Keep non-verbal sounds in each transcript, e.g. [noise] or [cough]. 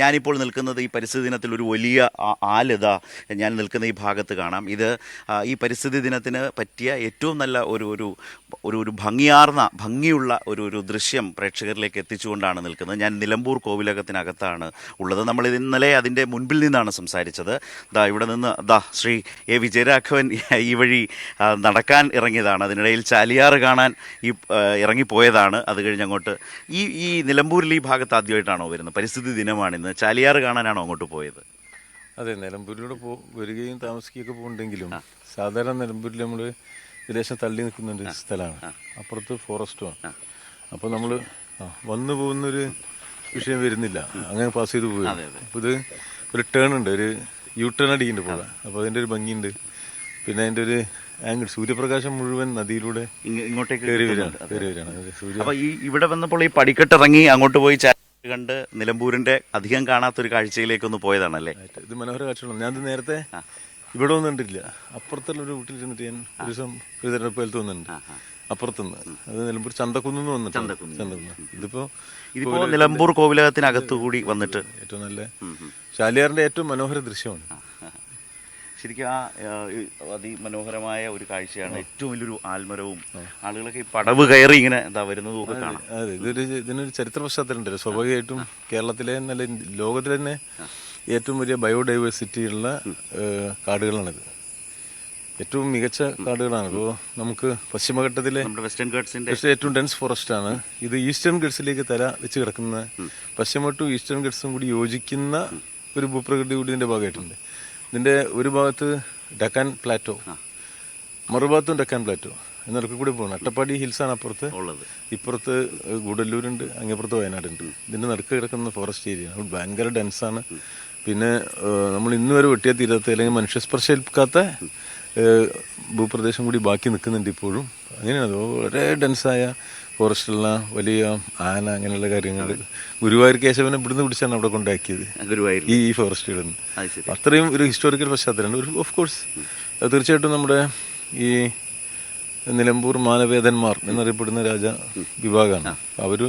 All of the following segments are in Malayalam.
ഞാനിപ്പോൾ നിൽക്കുന്നത് ഈ പരിസ്ഥിതി ദിനത്തിൽ ഒരു വലിയ ആലത ഞാൻ നിൽക്കുന്ന ഈ ഭാഗത്ത് കാണാം. ഇത് ഈ പരിസ്ഥിതി ദിനത്തിന് പറ്റിയ ഏറ്റവും നല്ല ഒരു ഒരു ഒരു ഒരു ഭംഗിയാർന്ന ഭംഗിയുള്ള ഒരു ഒരു ദൃശ്യം പ്രേക്ഷകരിലേക്ക് എത്തിച്ചുകൊണ്ടാണ് നിൽക്കുന്നത്. ഞാൻ നിലമ്പൂർ കോവിലകത്തിനകത്താണ് ഉള്ളത്. നമ്മൾ ഇന്നലെ അതിന്റെ മുൻപിൽ നിന്നാണ് സംസാരിച്ചത്. ദാ ഇവിടെ നിന്ന് ദാ ശ്രീ എ വിജയരാഘവൻ ഈ വഴി നടക്കാൻ ഇറങ്ങിയതാണ്. അതിനിടയിൽ ചാലിയാറ് കാണാൻ ഈ ഇറങ്ങിപ്പോയതാണ്. അത് കഴിഞ്ഞ് അങ്ങോട്ട് ഈ ഈ നിലമ്പൂരിൽ ഈ ഭാഗത്ത് ആദ്യമായിട്ടാണോ വരുന്നത്? പരിസ്ഥിതി ചാലിയാറ് കാണാനാണോ അങ്ങോട്ട് പോയത്? അതെ നിലമ്പൂരിലൂടെ പോ വരികയും താമസിക്കുകയൊക്കെ പോകുന്നുണ്ടെങ്കിലും സാധാരണ നിലമ്പൂരിൽ നമ്മൾ വിദേശം തള്ളി നിൽക്കുന്ന ഒരു സ്ഥലമാണ്. അപ്പുറത്ത് ഫോറസ്റ്റുമാണ് അപ്പോൾ നമ്മൾ വന്നു പോകുന്നൊരു വിഷയം വരുന്നില്ല. അങ്ങനെ പാസ് ചെയ്ത് പോയി. അപ്പോൾ ഇത് ഒരു ടേൺ ഉണ്ട്. ഒരു യു ടേൺ അടിക്കുന്നുണ്ട് പോലെ അപ്പോൾ അതിന്റെ ഒരു ഭംഗിയുണ്ട്. പിന്നെ അതിന്റെ ഒരു ആംഗിൾ സൂര്യപ്രകാശം മുഴുവൻ നദിയിലൂടെ ഇങ്ങ- ഇങ്ങോട്ടേക്ക് കയറി. വരികയാണ് കയറി വരികയാണ്. സൂര്യ അപ്പൊ ഈ ഇവിടെ വന്നപ്പോൾ ഈ പടിക്കെട്ട് ഇറങ്ങി അങ്ങോട്ട് പോയി കണ്ട് നിലമ്പൂരിന്റെ അധികം കാണാത്തൊരു കാഴ്ചയിലേക്ക് ഒന്ന് പോയതാണല്ലേ. ഇത് മനോഹര കാഴ്ചകളാണ്. ഞാൻ നേരത്തെ ഇവിടെ ഒന്നും കണ്ടിട്ടില്ല അപ്പുറത്തുള്ള ഒരു വീട്ടിൽ ചെന്നിട്ട് ഞാൻ ഒരു ദിവസം ഒരു തെരഞ്ഞെടുപ്പ് വന്നിട്ടുണ്ട്. അപ്പുറത്തുനിന്ന്. അത് നിലമ്പൂർ ചന്തക്കുന്ന്. വന്നിട്ട് ചന്തക്കുന്ന് ഇതിപ്പോ ഇതിപ്പോ നിലമ്പൂർ കോവിലകത്തിനകത്തു കൂടി വന്നിട്ട്. ഏറ്റവും നല്ല ശാലിയാറിന്റെ ഏറ്റവും മനോഹര ദൃശ്യമാണ്. ശരിക്കും ആ അതിമനോഹരമായ ഒരു കാഴ്ചയാണ് ഏറ്റവും വലിയൊരു ആൽമരവും. ആളുകളൊക്കെ ഈ പടവ് കയറി ഇങ്ങനെ എന്താ വരുന്നതും ഒക്കെ കാണാം. അതെ ഇതൊരു ഇതിനൊരു ചരിത്ര പശ്ചാത്തലം ഉണ്ടല്ലോ സ്വാഭാവികമായിട്ടും കേരളത്തിലെ നല്ല ലോകത്തിലെ തന്നെ ഏറ്റവും വലിയ ബയോഡൈവേഴ്സിറ്റി ഉള്ള കാടുകളാണിത്. ഏറ്റവും മികച്ച കാടുകളാണ്. ഇപ്പോൾ നമുക്ക് പശ്ചിമഘട്ടത്തിലെ വെസ്റ്റേൺ ഏറ്റവും ഡെൻസ് ഫോറസ്റ്റ് ആണ്. ഇത് ഈസ്റ്റേൺ ഗഡ്സിലേക്ക് തല വെച്ച് കിടക്കുന്ന പശ്ചിമട്ടും ഈസ്റ്റേൺ ഗഡ്സും കൂടി യോജിക്കുന്ന ഒരു ഭൂപ്രകൃതി കൂടി ഇതിന്റെ ഭാഗമായിട്ടുണ്ട്. ഇതിന്റെ ഒരു ഭാഗത്ത് ഡക്കാൻ പ്ലാറ്റോ മറുഭാഗത്തും ഡക്കാൻ പ്ലാറ്റോ എന്നിടക്ക് കൂടി പോകണം അട്ടപ്പാടി ഹിൽസ് ആണ് അപ്പുറത്ത്. ഉള്ളത്. ഇപ്പുറത്ത് ഗുഡല്ലൂരുണ്ട് അങ്ങേപ്പുറത്ത് വയനാടുണ്ട്. ഇതിന്റെ നടുക്ക് കിടക്കുന്ന ഫോറസ്റ്റ് ഏരിയ ഭയങ്കര ഡെൻസ് ആണ്. പിന്നെ നമ്മൾ ഇന്ന് വരെ വെട്ടിയ തീരത്ത് അല്ലെങ്കിൽ മനുഷ്യസ്പർശം ഏൽക്കാത്ത ഭൂപ്രദേശം കൂടി ബാക്കി നിൽക്കുന്നുണ്ട് ഇപ്പോഴും. അങ്ങനെയാണ്. വളരെ ഡെൻസായ ഫോറസ്റ്റുള്ള വലിയ ആന അങ്ങനെയുള്ള കാര്യങ്ങൾ ഗുരുവായൂർ കേശവനെ ഇവിടുന്ന് പിടിച്ചാണ് അവിടെ കൊണ്ടാക്കിയത്. ഗുരുവായൂർ ഈ ഈ ഫോറസ്റ്റുകളിൽ നിന്ന് അത് അത്രയും ഒരു ഹിസ്റ്റോറിക്കൽ പശ്ചാത്തലമുണ്ട് ഒരു ഓഫ് കോഴ്സ് തീർച്ചയായിട്ടും നമ്മുടെ ഈ നിലമ്പൂർ മാനവേദന്മാർ എന്നറിയപ്പെടുന്ന രാജ വിഭാഗമാണ്. അവർ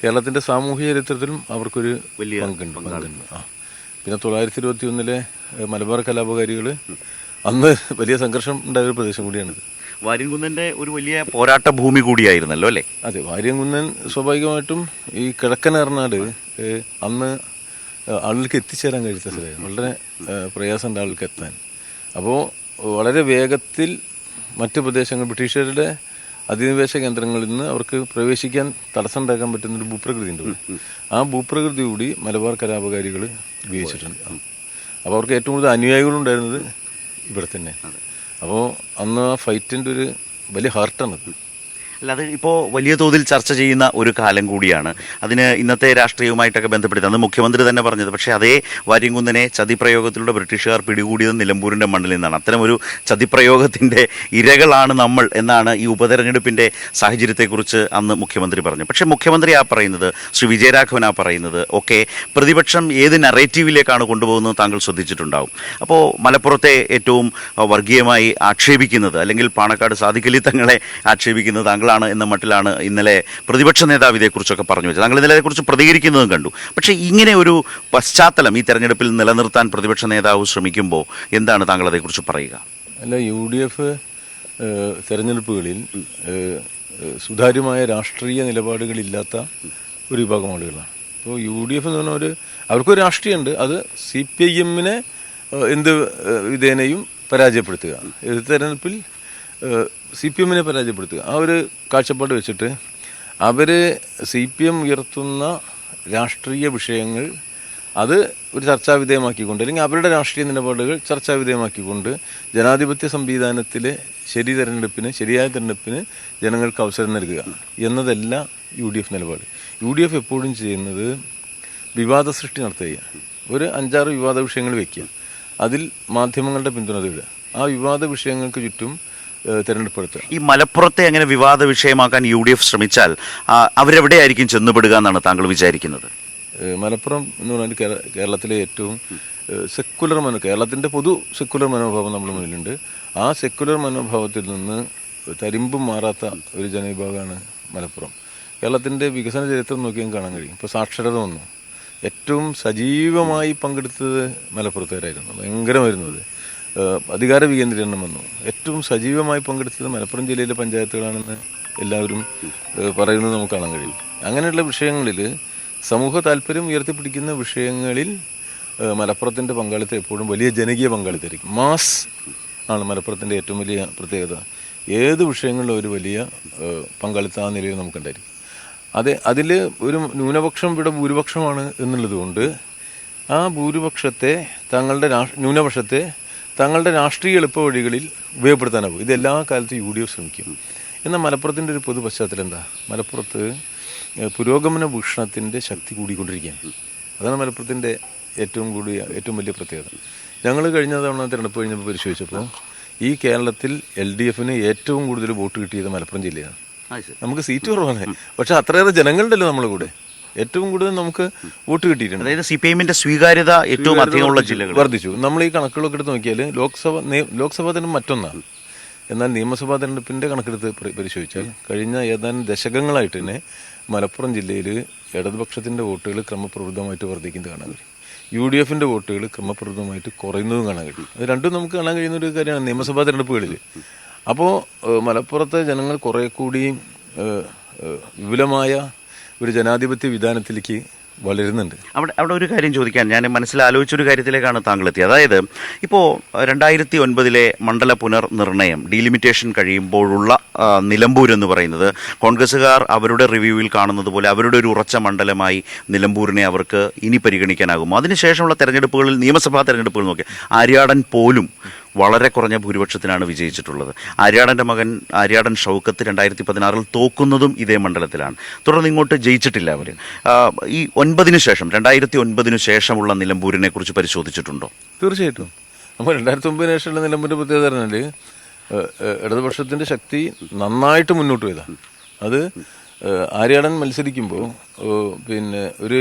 കേരളത്തിന്റെ സാമൂഹിക ചരിത്രത്തിലും അവർക്കൊരു വലിയ പങ്കുണ്ട് പങ്കുണ്ട്. ആ. പിന്നെ തൊള്ളായിരത്തി ഇരുപത്തി ഒന്നിലെ മലബാർ കലാപകാരികൾ അന്ന് വലിയ സംഘർഷം ഉണ്ടായ ഒരു പ്രദേശം കൂടിയാണിത്. വാര്യംകുന്നന്റെ ഒരു വലിയ പോരാട്ട ഭൂമി കൂടിയായിരുന്നല്ലോ അല്ലേ? അതെ വാര്യംകുന്നൻ സ്വാഭാവികമായിട്ടും ഈ കിഴക്കൻ എറണാട് അന്ന് ആളുകൾക്ക് എത്തിച്ചേരാൻ കഴിയത്ത സ്ഥലമായിരുന്നു. വളരെ പ്രയാസമുണ്ട് ആളുകൾക്ക് എത്താൻ. അപ്പോൾ വളരെ വേഗത്തിൽ മറ്റ് പ്രദേശങ്ങൾ ബ്രിട്ടീഷുകാരുടെ അധിനിവേശ കേന്ദ്രങ്ങളിൽ നിന്ന് അവർക്ക് പ്രവേശിക്കാൻ തടസ്സം ഉണ്ടാക്കാൻ പറ്റുന്ന ഒരു ഭൂപ്രകൃതി ഉണ്ട്. ആ ഭൂപ്രകൃതി കൂടി മലബാർ കലാപകാരികൾ ഉപയോഗിച്ചിട്ടുണ്ട്. അപ്പോൾ അവർക്ക് ഏറ്റവും കൂടുതൽ അനുയായികളുണ്ടായിരുന്നത് ഇവിടെ തന്നെ. അപ്പോൾ അന്ന് ആ ഫൈറ്റിന്റെ ഒരു വലിയ ഹാർട്ടാണത് അല്ല അത് ഇപ്പോൾ വലിയ തോതിൽ ചർച്ച ചെയ്യുന്ന ഒരു കാലം കൂടിയാണ്. അതിന് ഇന്നത്തെ രാഷ്ട്രീയവുമായിട്ടൊക്കെ ബന്ധപ്പെടുത്തി അന്ന് മുഖ്യമന്ത്രി തന്നെ പറഞ്ഞത്. പക്ഷേ അതേ വാര്യംകുന്നനെ ചതിപ്രയോഗത്തിലൂടെ ബ്രിട്ടീഷുകാർ പിടികൂടിയത് നിലമ്പൂരിന്റെ മണ്ണിൽ നിന്നാണ്. അത്തരമൊരു ചതിപ്രയോഗത്തിന്റെ ഇരകളാണ് നമ്മൾ എന്നാണ് ഈ ഉപതെരഞ്ഞെടുപ്പിന്റെ സാഹചര്യത്തെക്കുറിച്ച് അന്ന് മുഖ്യമന്ത്രി പറഞ്ഞു. പക്ഷേ മുഖ്യമന്ത്രി ആ പറയുന്നത് ശ്രീ വിജയരാഘവൻ ആ പറയുന്നത് ഒക്കെ പ്രതിപക്ഷം ഏത് നറേറ്റീവിലേക്കാണ് കൊണ്ടുപോകുന്നത് താങ്കൾ ശ്രദ്ധിച്ചിട്ടുണ്ടാവും. അപ്പോൾ മലപ്പുറത്തെ ഏറ്റവും വർഗീയമായി ആക്ഷേപിക്കുന്നത് അല്ലെങ്കിൽ പാണക്കാട് സാധിക്കലി തങ്ങളെ ആക്ഷേപിക്കുന്നത് താങ്കളാണ് എന്ന മട്ടിലാണ് ഇന്നലെ പ്രതിപക്ഷ നേതാവ് ഇതേക്കുറിച്ചൊക്കെ പറഞ്ഞു വെച്ചത്. താങ്കൾ ഇന്നലെ അതേക്കുറിച്ച് പ്രതികരിക്കുന്നതും കണ്ടു. പക്ഷേ ഇങ്ങനെ ഒരു പശ്ചാത്തലം ഈ തെരഞ്ഞെടുപ്പിൽ നിലനിർത്താൻ പ്രതിപക്ഷ നേതാവ് ശ്രമിക്കുമ്പോൾ എന്താണ് താങ്കൾ അതേക്കുറിച്ച് പറയുക? അല്ല യു ഡി എഫ് തെരഞ്ഞെടുപ്പുകളിൽ സുതാര്യമായ രാഷ്ട്രീയ നിലപാടുകളില്ലാത്ത ഒരു വിഭാഗം ആളുകളാണ്. അപ്പോൾ യു ഡി എഫ് എന്ന് പറഞ്ഞാൽ ഒരു അവർക്കൊരു രാഷ്ട്രീയമുണ്ട്. അത് സി പി ഐ എമ്മിനെ എന്ത് വിധേനയും പരാജയപ്പെടുത്തുക. തെരഞ്ഞെടുപ്പിൽ സി പി എമ്മിനെ പരാജയപ്പെടുത്തുക. ആ ഒരു കാഴ്ചപ്പാട് വെച്ചിട്ട് അവർ സി പി എം ഉയർത്തുന്ന രാഷ്ട്രീയ വിഷയങ്ങൾ അത് ഒരു ചർച്ചാ വിധേയമാക്കിക്കൊണ്ട് അല്ലെങ്കിൽ അവരുടെ രാഷ്ട്രീയ നിലപാടുകൾ ചർച്ചാ വിധേയമാക്കിക്കൊണ്ട് ജനാധിപത്യ സംവിധാനത്തിലെ ശരി തെരഞ്ഞെടുപ്പിന് ശരിയായ തെരഞ്ഞെടുപ്പിന് ജനങ്ങൾക്ക് അവസരം നൽകുക എന്നതല്ല യു ഡി എഫ് നിലപാട്. യു ഡി എഫ് എപ്പോഴും ചെയ്യുന്നത് വിവാദ സൃഷ്ടി നടത്തുകയാണ് ഒരു അഞ്ചാറ് വിവാദ വിഷയങ്ങൾ വയ്ക്കുക അതിൽ മാധ്യമങ്ങളുടെ പിന്തുണ തേടുക. ആ വിവാദ വിഷയങ്ങൾക്ക് ചുറ്റും തെരഞ്ഞെടുപ്പ് നടത്തുക ഈ മലപ്പുറത്തെ അങ്ങനെ വിവാദ വിഷയമാക്കാൻ യു ഡി എഫ് ശ്രമിച്ചാൽ അവരെവിടെയായിരിക്കും ചെന്നുപെടുക എന്നാണ് താങ്കൾ വിചാരിക്കുന്നത്? മലപ്പുറം എന്ന് പറഞ്ഞാൽ കേരളത്തിലെ ഏറ്റവും സെക്കുലർ മനോ കേരളത്തിന്റെ പൊതു സെക്കുലർ മനോഭാവം നമ്മൾ മുന്നിലുണ്ട്. ആ സെക്കുലർ മനോഭാവത്തിൽ നിന്ന് തരിമ്പും മാറാത്ത ഒരു ജനവിഭാഗമാണ് മലപ്പുറം. കേരളത്തിന്റെ വികസന ചരിത്രം നോക്കിയാൽ കാണാൻ കഴിയും. ഇപ്പോൾ സാക്ഷരത വന്നു. ഏറ്റവും സജീവമായി പങ്കെടുത്തത് മലപ്പുറത്തുകാരായിരുന്നു. ഭയങ്കരമായിരുന്നു അത്. അധികാര വികേന്ദ്രീകരണം വന്നു. ഏറ്റവും സജീവമായി പങ്കെടുത്തത് മലപ്പുറം ജില്ലയിലെ പഞ്ചായത്തുകളാണെന്ന് എല്ലാവരും പറയുന്നത് നമുക്ക് കാണാൻ കഴിയും. അങ്ങനെയുള്ള വിഷയങ്ങളിൽ സമൂഹ താല്പര്യം ഉയർത്തിപ്പിടിക്കുന്ന വിഷയങ്ങളിൽ മലപ്പുറത്തിന്റെ പങ്കാളിത്തം എപ്പോഴും വലിയ ജനകീയ പങ്കാളിത്തമായിരിക്കും. മാസ് ആണ് മലപ്പുറത്തിന്റെ ഏറ്റവും വലിയ പ്രത്യേകത. ഏത് വിഷയങ്ങളിലും ഒരു വലിയ പങ്കാളിത്ത ആ നിലയിൽ നമുക്കുണ്ടായിരിക്കും. അതെ അതിൽ ഒരു ന്യൂനപക്ഷം ഇവിടെ ഭൂരിപക്ഷമാണ് എന്നുള്ളത് കൊണ്ട് ആ ഭൂരിപക്ഷത്തെ തങ്ങളുടെ ന്യൂനപക്ഷത്തെ തങ്ങളുടെ രാഷ്ട്രീയ എളുപ്പ വഴികളിൽ ഉപയോഗപ്പെടുത്താനാവും ഇത് എല്ലാ കാലത്തും യു ഡി എഫ് ശ്രമിക്കും. എന്നാൽ മലപ്പുറത്തിന്റെ ഒരു പൊതു പശ്ചാത്തലം എന്താ? മലപ്പുറത്ത് പുരോഗമന ഭൂഷണത്തിന്റെ ശക്തി കൂടിക്കൊണ്ടിരിക്കുകയാണ്. അതാണ് മലപ്പുറത്തിന്റെ ഏറ്റവും കൂടിയ ഏറ്റവും വലിയ പ്രത്യേകത. ഞങ്ങൾ കഴിഞ്ഞ തവണ തിരഞ്ഞെടുപ്പ് കഴിഞ്ഞപ്പോൾ പരിശോധിച്ചപ്പോൾ ഈ കേരളത്തിൽ എൽ ഡി എഫിന് ഏറ്റവും കൂടുതൽ വോട്ട് കിട്ടിയത് മലപ്പുറം ജില്ലയാണ്. നമുക്ക് സീറ്റ് കുറവാണ്. പക്ഷെ അത്രയേറെ ജനങ്ങളുണ്ടല്ലോ നമ്മളെ കൂടെ. ഏറ്റവും കൂടുതൽ നമുക്ക് വോട്ട് കിട്ടിയിട്ടുണ്ട്. അതായത് സി പി എമ്മിന്റെ സ്വീകാര്യത ഏറ്റവും അധികമുള്ള ജില്ലകൾ. വർദ്ധിച്ചു. നമ്മൾ ഈ കണക്കുകളൊക്കെ എടുത്ത് നോക്കിയാൽ ലോക്സഭ ലോക്സഭാ തന്നെ മറ്റൊന്നാണ്. എന്നാൽ നിയമസഭാ തെരഞ്ഞെടുപ്പിന്റെ കണക്കെടുത്ത് പരിശോധിച്ചാൽ കഴിഞ്ഞ ഏതാനും ദശകങ്ങളായിട്ട് തന്നെ മലപ്പുറം ജില്ലയിൽ ഇടതുപക്ഷത്തിന്റെ വോട്ടുകൾ ക്രമപ്രവൃദ്ധമായിട്ട് വർദ്ധിക്കുന്നത് കാണാൻ കഴിയും. യു ഡി എഫിന്റെ വോട്ടുകൾ ക്രമപ്രവൃദ്ധമായിട്ട് കുറയുന്നതും കാണാൻ കഴിയും. അത് രണ്ടും നമുക്ക് കാണാൻ കഴിയുന്ന ഒരു കാര്യമാണ് നിയമസഭാ തെരഞ്ഞെടുപ്പുകളിൽ. അപ്പോൾ മലപ്പുറത്തെ ജനങ്ങൾ കുറെ കൂടി വിപുലമായ ഒരു ജനാധിപത്യ വിധാനത്തിലേക്ക് വളരുന്നുണ്ട്. അവിടെ അവിടെ ഒരു കാര്യം ചോദിക്കാൻ ഞാൻ മനസ്സിൽ ആലോചിച്ചൊരു കാര്യത്തിലേക്കാണ് താങ്കൾ എത്തിയത് അതായത് ഇപ്പോൾ രണ്ടായിരത്തി ഒൻപതിലെ മണ്ഡല പുനർനിർണയം ഡീലിമിറ്റേഷൻ കഴിയുമ്പോഴുള്ള നിലമ്പൂർ എന്ന് പറയുന്നത് കോൺഗ്രസ്സുകാർ അവരുടെ റിവ്യൂവിൽ കാണുന്നത് പോലെ അവരുടെ ഒരു ഉറച്ച മണ്ഡലമായി നിലമ്പൂരിനെ അവർക്ക് ഇനി പരിഗണിക്കാനാകുമോ അതിനുശേഷമുള്ള തെരഞ്ഞെടുപ്പുകളിൽ നിയമസഭാ തെരഞ്ഞെടുപ്പുകൾ നോക്കി ആര്യാടൻ പോലും വളരെ കുറഞ്ഞ ഭൂരിപക്ഷത്തിനാണ് വിജയിച്ചിട്ടുള്ളത്. ആര്യാടന്റെ മകൻ ആര്യാടൻ ഷൗക്കത്ത് രണ്ടായിരത്തി പതിനാറിൽ തോക്കുന്നതും ഇതേ മണ്ഡലത്തിലാണ്. തുടർന്ന് ഇങ്ങോട്ട് ജയിച്ചിട്ടില്ല അവർ ഈ ഒൻപതിനു ശേഷം രണ്ടായിരത്തി ഒൻപതിനു ശേഷമുള്ള നിലമ്പൂരിനെ കുറിച്ച് പരിശോധിച്ചിട്ടുണ്ടോ? തീർച്ചയായിട്ടും. അപ്പോൾ രണ്ടായിരത്തി ഒമ്പതിന് ശേഷമുള്ള നിലമ്പൂരിന്റെ പ്രത്യേകത പറഞ്ഞാൽ ഇടതുപക്ഷത്തിന്റെ ശക്തി നന്നായിട്ട് മുന്നോട്ട് പോയതാണ്. അത് ആര്യാടൻ മത്സരിക്കുമ്പോൾ പിന്നെ ഒരു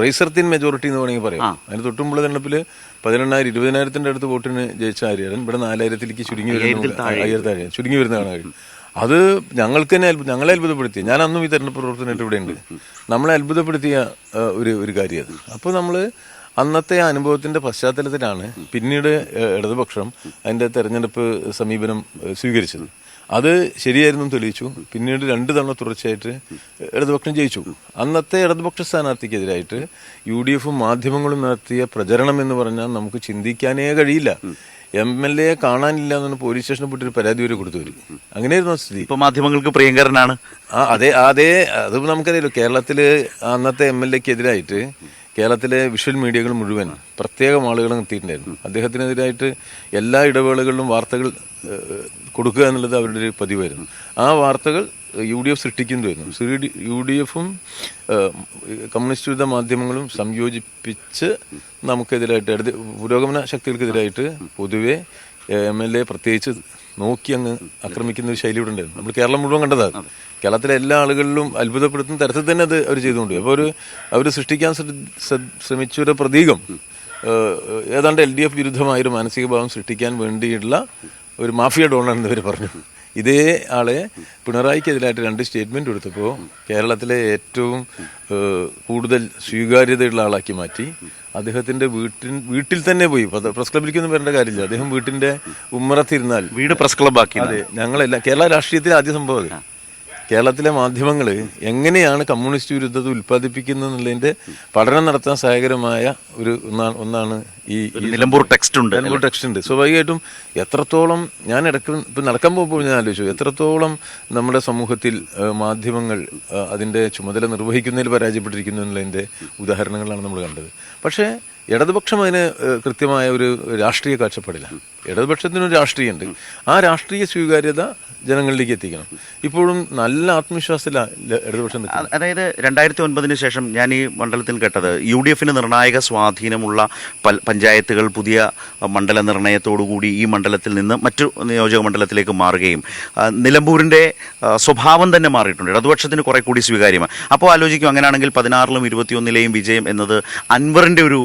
റൈസർത്തിൻ മെജോറിറ്റി എന്ന് വേണമെങ്കിൽ പറയാം. അതിന് തൊട്ടുമ്പോൾ തെരഞ്ഞെടുപ്പിൽ പതിനെണ്ണായിരം ഇരുപതിനായിരത്തിന്റെ അടുത്ത് വോട്ടിന് ജയിച്ച ആര്യാടൻ ഇവിടെ നാലായിരത്തിലേക്ക് ചുരുങ്ങി വരുന്ന ചുരുങ്ങി വരുന്ന കാണാൻ കഴിയും അത് ഞങ്ങൾക്ക് തന്നെ അത്ഭുത- ഞങ്ങളെ അത്ഭുതപ്പെടുത്തി. ഞാൻ അന്നും ഈ തെരഞ്ഞെടുപ്പ് പ്രവർത്തനമായിട്ട് ഇവിടെ ഉണ്ട് നമ്മളെ അത്ഭുതപ്പെടുത്തിയ ഒരു ഒരു കാര്യം അത്. അപ്പോൾ നമ്മൾ അന്നത്തെ അനുഭവത്തിന്റെ പശ്ചാത്തലത്തിലാണ് പിന്നീട് ഇടതുപക്ഷം അതിന്റെ തെരഞ്ഞെടുപ്പ് സമീപനം സ്വീകരിച്ചത്. അത് ശരിയായിരുന്നു തെളിയിച്ചു. പിന്നീട് രണ്ട് തവണ തുടർച്ചയായിട്ട് ഇടതുപക്ഷം ജയിച്ചു. അന്നത്തെ ഇടതുപക്ഷ സ്ഥാനാർത്ഥിക്കെതിരായിട്ട് യു ഡി എഫും മാധ്യമങ്ങളും നടത്തിയ പ്രചരണം എന്ന് പറഞ്ഞാൽ നമുക്ക് ചിന്തിക്കാനേ കഴിയില്ല. എം എൽ എ കാണാനില്ല എന്നാണ് പോലീസ് സ്റ്റേഷനിൽ പോയിട്ട് ഒരു പരാതി വരെ കൊടുത്തു വരും അങ്ങനെയായിരുന്നു സ്ഥിതി. ഇപ്പൊ മാധ്യമങ്ങൾക്ക് പ്രിയങ്കരനാണ്. ആ അതെ അതെ അത് നമുക്കറിയാലോ. കേരളത്തിൽ അന്നത്തെ എം എൽ എക്ക് എതിരായിട്ട് കേരളത്തിലെ വിഷ്വൽ മീഡിയകൾ മുഴുവൻ പ്രത്യേകം ആളുകൾ എത്തിയിട്ടുണ്ടായിരുന്നു. അദ്ദേഹത്തിനെതിരായിട്ട് എല്ലാ ഇടവേളകളിലും വാർത്തകൾ കൊടുക്കുക എന്നുള്ളത് അവരുടെ ഒരു പതിവായിരുന്നു. ആ വാർത്തകൾ യു ഡി എഫ് സൃഷ്ടിക്കുന്നതായിരുന്നു യു ഡി എഫും കമ്മ്യൂണിസ്റ്റ് വിരുദ്ധ മാധ്യമങ്ങളും സംയോജിപ്പിച്ച് നമുക്കെതിരായിട്ട് പുരോഗമന ശക്തികൾക്കെതിരായിട്ട് പൊതുവെ എം എൽ എ പ്രത്യേകിച്ച് നോക്കി അങ്ങ് ആക്രമിക്കുന്ന ഒരു ശൈലി ഇവിടെ ഉണ്ടായിരുന്നു. നമ്മൾ കേരളം മുഴുവൻ കണ്ടതാണ് കേരളത്തിലെ എല്ലാ ആളുകളിലും അത്ഭുതപ്പെടുത്തുന്ന തരത്തിൽ തന്നെ അത് അവർ ചെയ്തുകൊണ്ട് അപ്പോൾ ഒരു അവർ സൃഷ്ടിക്കാൻ ശ്ര- ശ്ര- ശ്രമിച്ച ഒരു പ്രതീകം ഏതാണ്ട് എൽ ഡി എഫ് വിരുദ്ധമായ ഒരു മാനസിക ഭാവം സൃഷ്ടിക്കാൻ വേണ്ടിയിട്ടുള്ള ഒരു മാഫിയ ഡോണാണെന്ന് ഇവർ പറഞ്ഞു. ഇതേ ആളെ പിണറായിക്കെതിരായിട്ട് രണ്ട് സ്റ്റേറ്റ്മെന്റ് കൊടുത്തപ്പോൾ കേരളത്തിലെ ഏറ്റവും കൂടുതൽ സ്വീകാര്യതയുള്ള ആളാക്കി മാറ്റി അദ്ദേഹത്തിന്റെ വീട്ടിൽ വീട്ടിൽ തന്നെ പോയി. പ്രസ് പ്രസ് ക്ലബിലേക്കൊന്നും വരേണ്ട കാര്യമില്ല. അദ്ദേഹം വീട്ടിന്റെ ഉമ്മറത്തിരുന്നാൽ വീട് പ്രസ് ക്ലബാക്കി അതെ ഞങ്ങളെല്ലാം കേരള രാഷ്ട്രീയത്തിൽ ആദ്യ സംഭവം അത്. കേരളത്തിലെ മാധ്യമങ്ങൾ എങ്ങനെയാണ് കമ്മ്യൂണിസ്റ്റ് വിരുദ്ധത ഉൽപ്പാദിപ്പിക്കുന്നത് എന്നുള്ളതിന്റെ പഠനം നടത്താൻ സഹായകരമായ ഒരു ഒന്നാണ് ഒന്നാണ് ഈ നിലമ്പൂർ ടെക്സ്റ്റ് ഉണ്ട് നിലമ്പൂർ ടെക്സ്റ്റ് ഉണ്ട്. സ്വാഭാവികമായിട്ടും എത്രത്തോളം ഞാൻ ഇടയ്ക്ക് ഇപ്പം നടക്കാൻ പോകുമ്പോൾ ഞാൻ ആലോചിച്ചു എത്രത്തോളം നമ്മുടെ സമൂഹത്തിൽ മാധ്യമങ്ങൾ അതിന്റെ ചുമതല നിർവഹിക്കുന്നതിൽ പരാജയപ്പെട്ടിരിക്കുന്നു എന്നുള്ളതിന്റെ ഉദാഹരണങ്ങളാണ് നമ്മൾ കണ്ടത്. പക്ഷേ ഇടതുപക്ഷം അതിന് കൃത്യമായ ഒരു രാഷ്ട്രീയ കാഴ്ചപ്പാടില്ല. ഇടതുപക്ഷത്തിനൊരു രാഷ്ട്രീയമുണ്ട്. ആ രാഷ്ട്രീയ സ്വീകാര്യത ജനങ്ങളിലേക്ക് എത്തിക്കണം. ഇപ്പോഴും നല്ല ആത്മവിശ്വാസത്തിലാണ് ഇടതുപക്ഷം അതായത് രണ്ടായിരത്തി ഒൻപതിന് ശേഷം ഞാൻ ഈ മണ്ഡലത്തിൽ കേട്ടത് യു ഡി എഫിന് നിർണായക സ്വാധീനമുള്ള പഞ്ചായത്തുകൾ പുതിയ മണ്ഡല നിർണയത്തോടുകൂടി ഈ മണ്ഡലത്തിൽ നിന്ന് മറ്റു നിയോജക മണ്ഡലത്തിലേക്ക് മാറുകയും നിലമ്പൂരിന്റെ സ്വഭാവം തന്നെ മാറിയിട്ടുണ്ട്. ഇടതുപക്ഷത്തിന് കുറെ കൂടി സ്വീകാര്യമാണ്. അപ്പോൾ ആലോചിക്കും അങ്ങനെയാണെങ്കിൽ പതിനാറിലും ഇരുപത്തിയൊന്നിലെയും വിജയം എന്നത് അൻവറിന്റെ ഒരു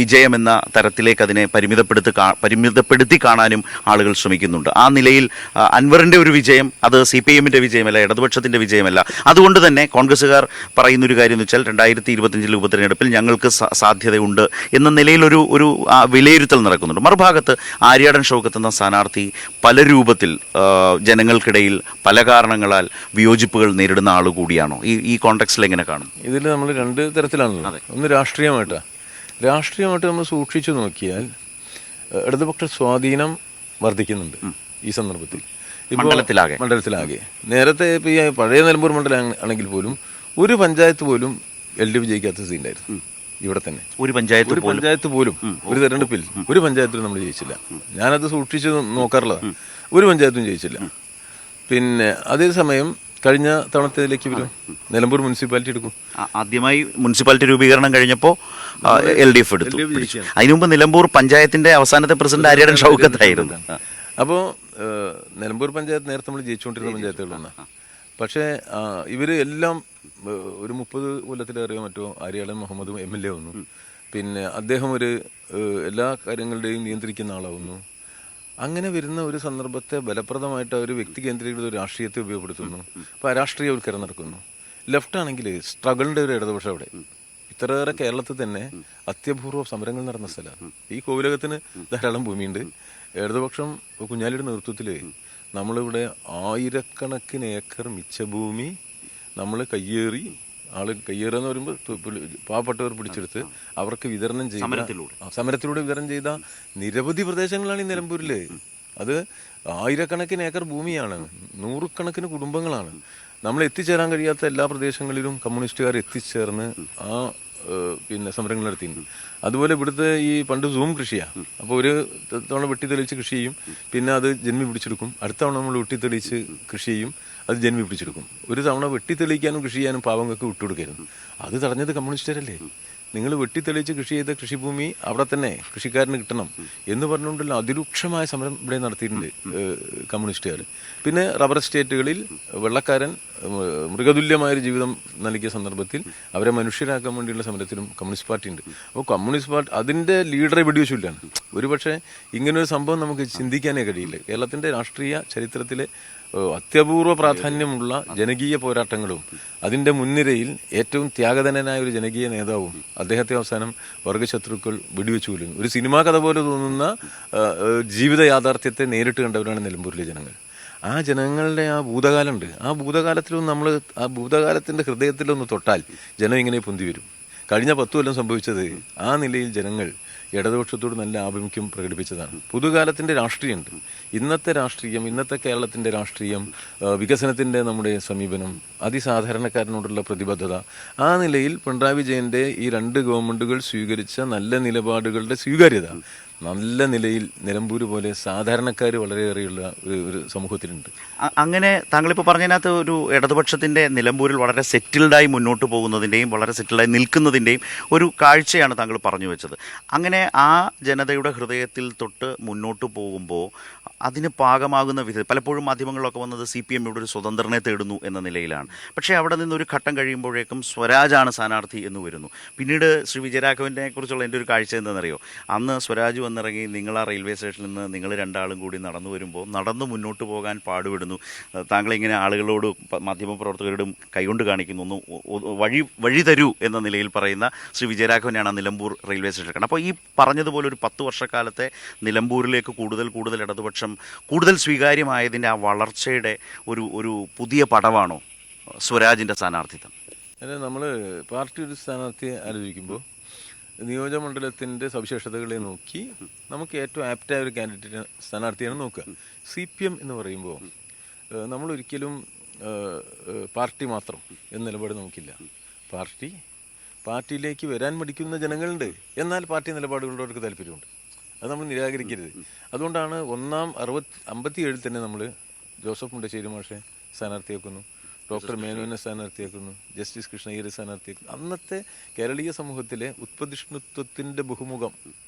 വിജയം എന്ന തരത്തിലേക്ക് അതിനെ പരിമിതപ്പെടുത്തി പരിമിതപ്പെടുത്തി കാണാനും ആളുകൾ ശ്രമിക്കുന്നുണ്ട്. ആ നിലയിൽ ആ, അൻവറിന്റെ ഒരു വിജയം അത് സി പി എമ്മിന്റെ വിജയമല്ല ഇടതുപക്ഷത്തിന്റെ ഇടതുപക്ഷത്തിന്റെ വിജയമല്ല. അതുകൊണ്ട് തന്നെ കോൺഗ്രസ്സുകാർ പറയുന്ന ഒരു കാര്യം എന്ന് വെച്ചാൽ രണ്ടായിരത്തി ഇരുപത്തിയഞ്ചിലെ ഉപതെരഞ്ഞെടുപ്പിൽ ഞങ്ങൾക്ക് സാധ്യതയുണ്ട് എന്ന നിലയിലൊരു ഒരു വിലയിരുത്തൽ നടക്കുന്നുണ്ട്. മറുഭാഗത്ത് ആര്യാടൻ ഷൗക്കത്ത് എന്ന സ്ഥാനാർത്ഥി പല രൂപത്തിൽ ജനങ്ങൾക്കിടയിൽ പല കാരണങ്ങളാൽ വിയോജിപ്പുകൾ നേരിടുന്ന ആൾ കൂടിയാണോ? ഈ ഈ കോണ്ടെക്സ്റ്റിൽ എങ്ങനെ കാണും ഇതിൽ നമ്മൾ രണ്ട് തരത്തിലാണല്ലോ ഒന്ന് രാഷ്ട്രീയമായിട്ട്. രാഷ്ട്രീയമായിട്ട് നമ്മൾ സൂക്ഷിച്ചു നോക്കിയാൽ ഇടതുപക്ഷ സ്വാധീനം വർദ്ധിക്കുന്നുണ്ട് ഈ സന്ദർഭത്തിൽ. മണ്ഡലത്തിലാകെ. മണ്ഡലത്തിലാകെ. നേരത്തെ ഇപ്പോൾ ഈ പഴയ നിലമ്പൂർ മണ്ഡലം ആണെങ്കിൽ പോലും ഒരു പഞ്ചായത്ത് പോലും എൽ ഡി എഫ് ജയിക്കാത്ത സീനായിരുന്നു. ഇവിടെ തന്നെ. ഒരു പഞ്ചായത്ത് ഒരു പഞ്ചായത്ത് പോലും. ഒരു തെരഞ്ഞെടുപ്പിൽ ഒരു പഞ്ചായത്തിലും നമ്മൾ ജയിച്ചില്ല. ഞാനത് സൂക്ഷിച്ച് നോക്കാറുള്ളതാണ് ഒരു പഞ്ചായത്തും ജയിച്ചില്ല. പിന്നെ അതേസമയം കഴിഞ്ഞ തവണത്തേതിലേക്ക് വരും. നിലമ്പൂർ മുനിസിപ്പാലിറ്റി എടുക്കും. ആദ്യമായി മുനിസിപ്പാലിറ്റി രൂപീകരണം കഴിഞ്ഞപ്പോൾ എൽ ഡി എഫ് എടുത്തു അതിനുമുമ്പ് അതിനു മുമ്പ് നിലമ്പൂർ പഞ്ചായത്തിന്റെ അവസാനത്തെ പ്രസിഡന്റ് ആര്യടൻ ഷൗക്കത്തായിരുന്നു. അപ്പോൾ നിലമ്പൂർ പഞ്ചായത്ത് നേരത്തെ നമ്മൾ ജയിച്ചുകൊണ്ടിരുന്ന പഞ്ചായത്തുകളാണ്. പക്ഷേ ഇവർ എല്ലാം ഒരു മുപ്പത് കൊല്ലത്തിലേറിയോ മറ്റോ ആര്യാളും മുഹമ്മദും എം എൽ എ വന്നു പിന്നെ അദ്ദേഹം ഒരു എല്ലാ കാര്യങ്ങളുടെയും നിയന്ത്രിക്കുന്ന ആളാവുന്നു. അങ്ങനെ വരുന്ന ഒരു സന്ദർഭത്തെ ബലപ്രദമായിട്ട് ഒരു വ്യക്തി കേന്ദ്രീകൃത ഒരു രാഷ്ട്രീയത്തെ ഉപയോഗപ്പെടുത്തുന്നു. അപ്പോൾ അരാഷ്ട്രീയവൽക്കരണം നടക്കുന്നു. ലെഫ്റ്റ് ആണെങ്കിൽ സ്ട്രഗിളിന്റെ ഒരു ഇടതുപക്ഷം അവിടെ. ഇത്രയേറെ കേരളത്തിൽ തന്നെ അത്യപൂർവ സമരങ്ങൾ നടന്ന സ്ഥലമാണ് ഈ കോവിലകത്തിന് ധാരാളം ഭൂമിയുണ്ട്. ഇടതുപക്ഷം കുഞ്ഞാലിയുടെ നേതൃത്വത്തിൽ നമ്മളിവിടെ ആയിരക്കണക്കിന് ഏക്കർ മിച്ചഭൂമി നമ്മൾ കയ്യേറി ആൾ കയ്യേറുക എന്ന് പറയുമ്പോൾ പാവപ്പെട്ടവർ പിടിച്ചെടുത്ത് അവർക്ക് വിതരണം ചെയ്ത സമരത്തിലൂടെ. സമരത്തിലൂടെ വിതരണം ചെയ്ത നിരവധി പ്രദേശങ്ങളാണ് ഈ നിലമ്പൂരിൽ. അത് ആയിരക്കണക്കിന് ഏക്കർ ഭൂമിയാണ്. നൂറുകണക്കിന് കുടുംബങ്ങളാണ്. നമ്മൾ എത്തിച്ചേരാൻ കഴിയാത്ത എല്ലാ പ്രദേശങ്ങളിലും കമ്മ്യൂണിസ്റ്റുകാർ എത്തിച്ചേർന്ന് ആ പിന്നെ സമരങ്ങൾ നടത്തിയിട്ടുണ്ട്. അതുപോലെ ഇവിടുത്തെ ഈ പണ്ട് സൂം കൃഷിയാണ് അപ്പോൾ ഒരു തവണ വെട്ടി തെളിയിച്ച് കൃഷി ചെയ്യും. പിന്നെ അത് ജന്മി പിടിച്ചെടുക്കും. അടുത്ത തവണ നമ്മൾ വെട്ടി തെളിയിച്ച് കൃഷി ചെയ്യും. അത് ജന്മി പിടിച്ചെടുക്കും. ഒരു തവണ വെട്ടി തെളിയിക്കാനും കൃഷി ചെയ്യാനും പാവങ്ങൾക്ക് വിട്ടുകൊടുക്കരുത്. അത് തടഞ്ഞത് കമ്മ്യൂണിസ്റ്റുകാരല്ലേ? നിങ്ങൾ വെട്ടിത്തെളിച്ച് കൃഷി ചെയ്ത കൃഷിഭൂമി അവിടെ തന്നെ കൃഷിക്കാരന് കിട്ടണം എന്ന് പറഞ്ഞുകൊണ്ടുള്ള അതിരൂക്ഷമായ സമരം ഇവിടെ നടത്തിയിട്ടുണ്ട് കമ്മ്യൂണിസ്റ്റുകാർ പിന്നെ റബ്ബർ എസ്റ്റേറ്റുകളിൽ വെള്ളക്കാരൻ മൃഗതുല്യമായൊരു ജീവിതം നൽകിയ സന്ദർഭത്തിൽ അവരെ മനുഷ്യരാക്കാൻ വേണ്ടിയുള്ള സമരത്തിലും കമ്മ്യൂണിസ്റ്റ് പാർട്ടി ഉണ്ട് അപ്പോൾ കമ്മ്യൂണിസ്റ്റ് പാർട്ടി അതിന്റെ ലീഡറെ വെടിവെച്ചില്ലാണ് ഒരുപക്ഷെ ഇങ്ങനൊരു സംഭവം നമുക്ക് ചിന്തിക്കാനേ കഴിയില്ല. കേരളത്തിന്റെ രാഷ്ട്രീയ ചരിത്രത്തിലെ അത്യപൂർവ പ്രാധാന്യമുള്ള ജനകീയ പോരാട്ടങ്ങളും അതിന്റെ മുൻനിരയിൽ ഏറ്റവും ത്യാഗധനനായ ഒരു ജനകീയ നേതാവും അദ്ദേഹത്തെ അവസാനം വർഗശത്രുക്കൾ വെടിവെച്ചു കൊല്ലുന്നു. ഒരു സിനിമാ കഥ പോലെ തോന്നുന്ന ജീവിത യാഥാർത്ഥ്യത്തെ നേരിട്ട് കണ്ടവരാണ് നിലമ്പൂരിലെ ജനങ്ങൾ. ആ ജനങ്ങളുടെ ആ ഭൂതകാലമുണ്ട്. ആ ഭൂതകാലത്തിലൊന്ന് നമ്മൾ ആ ഭൂതകാലത്തിന്റെ ഹൃദയത്തിലൊന്ന് തൊട്ടാൽ ജനം ഇങ്ങനെ പൊന്തി വരും. കഴിഞ്ഞ പത്തു കൊല്ലം സംഭവിച്ചത് ആ നിലയിൽ ജനങ്ങൾ ഇടതുപക്ഷത്തോട് നല്ല ആഭിമുഖ്യം പ്രകടിപ്പിച്ചതാണ്. പുതുകാലത്തിന്റെ രാഷ്ട്രീയമുണ്ട്. ഇന്നത്തെ രാഷ്ട്രീയം ഇന്നത്തെ കേരളത്തിന്റെ രാഷ്ട്രീയം വികസനത്തിന്റെ നമ്മുടെ സമീപനം അതിസാധാരണക്കാരനോടുള്ള പ്രതിബദ്ധത ആ നിലയിൽ പിണറായി വിജയന്റെ ഈ രണ്ട് ഗവൺമെന്റുകൾ സ്വീകരിച്ച നല്ല നിലപാടുകളുടെ സ്വീകാര്യത നല്ല നിലയിൽ നിലമ്പൂര് പോലെ സാധാരണക്കാർ വളരെയേറെയുള്ള ഒരു ഒരു സമൂഹത്തിലുണ്ട്. അങ്ങനെ താങ്കളിപ്പോൾ പറഞ്ഞതിനകത്ത് ഒരു ഇടതുപക്ഷത്തിന്റെ നിലമ്പൂരിൽ വളരെ സെറ്റിൽഡായി മുന്നോട്ട് പോകുന്നതിന്റെയും വളരെ സെറ്റിൽഡായി നിൽക്കുന്നതിന്റെയും ഒരു കാഴ്ചയാണ് താങ്കൾ പറഞ്ഞു വെച്ചത്. അങ്ങനെ ആ ജനതയുടെ ഹൃദയത്തിൽ തൊട്ട് മുന്നോട്ട് പോകുമ്പോൾ അതിന് പാകമാകുന്ന വിധത്തിൽ പലപ്പോഴും മാധ്യമങ്ങളിലൊക്കെ വന്നത് സി പി എം ഇവിടെ ഒരു സ്വതന്ത്രനെ തേടുന്നു എന്ന നിലയിലാണ്. പക്ഷേ അവിടെ നിന്ന് ഒരു ഘട്ടം കഴിയുമ്പോഴേക്കും സ്വരാജാണ് സ്ഥാനാർത്ഥി എന്ന് വരുന്നു. പിന്നീട് ശ്രീ വിജയരാഘവനെ കുറിച്ചുള്ള എന്റെ ഒരു കാഴ്ച എന്താണെന്നറിയോ? അന്ന് സ്വരാജ് വന്നിറങ്ങി നിങ്ങൾ ആ റെയിൽവേ സ്റ്റേഷനിൽ നിന്ന് നിങ്ങൾ രണ്ടാളും കൂടി നടന്നു വരുമ്പോൾ നടന്നു മുന്നോട്ട് പോകാൻ പാടുപെടുന്നു. താങ്കളിങ്ങനെ ആളുകളോട് മാധ്യമ മാധ്യമപ്രവർത്തകരോടും കൈകൊണ്ട് കാണിക്കുന്നു. വഴി വഴി തരൂ എന്ന നിലയിൽ പറയുന്ന ശ്രീ വിജയരാഘവനാണ് ആ നിലമ്പൂർ റെയിൽവേ സ്റ്റേഷൻ അപ്പോൾ ഈ പറഞ്ഞതുപോലെ ഒരു പത്ത് വർഷക്കാലത്തെ നിലമ്പൂരിലേക്ക് കൂടുതൽ കൂടുതൽ ഇടതുപക്ഷം കൂടുതൽ സ്വീകാര്യമായതിന്റെ ആ വളർച്ചയുടെ ഒരു ഒരു പുതിയ പടവാണോ സ്വരാജിന്റെ സ്ഥാനാർത്ഥിത്വം? അല്ല നമ്മൾ പാർട്ടി ഒരു സ്ഥാനാർത്ഥിയെ ആലോചിക്കുമ്പോൾ നിയോജകമണ്ഡലത്തിന്റെ സവിശേഷതകളെ നോക്കി നമുക്ക് ഏറ്റവും ആപ്റ്റായ ഒരു കാൻഡിഡേറ്റ് സ്ഥാനാർത്ഥിയാണ് നോക്കുക. സി പി എം എന്ന് പറയുമ്പോൾ ഏഹ്, പാർട്ടി മാത്രം എന്ന നിലപാട് നമുക്കില്ല. പാർട്ടി പാർട്ടിയിലേക്ക് വരാൻ മടിക്കുന്ന ജനങ്ങളുണ്ട്. എന്നാൽ പാർട്ടി നിലപാടുകളോട് അവർക്ക് താല്പര്യമുണ്ട്. അത് നമ്മൾ നിരാകരിക്കരുത്. അതുകൊണ്ടാണ് ഒന്നാം അറുപത്തി അമ്പത്തി ഏഴിൽ തന്നെ നമ്മൾ ജോസഫ് മുണ്ടശ്ശേരി മാഷെ സ്ഥാനാർത്ഥിയാക്കുന്നു. ഡോക്ടർ മേനോനെ സ്ഥാനാർത്ഥിയാക്കുന്നു ജസ്റ്റിസ് കൃഷ്ണയ്യരെ സ്ഥാനാർത്ഥിയാക്കുന്നു അന്നത്തെ കേരളീയ സമൂഹത്തിലെ ഉത്പതിഷ്ണുത്വത്തിന്റെ ബഹുമുഖം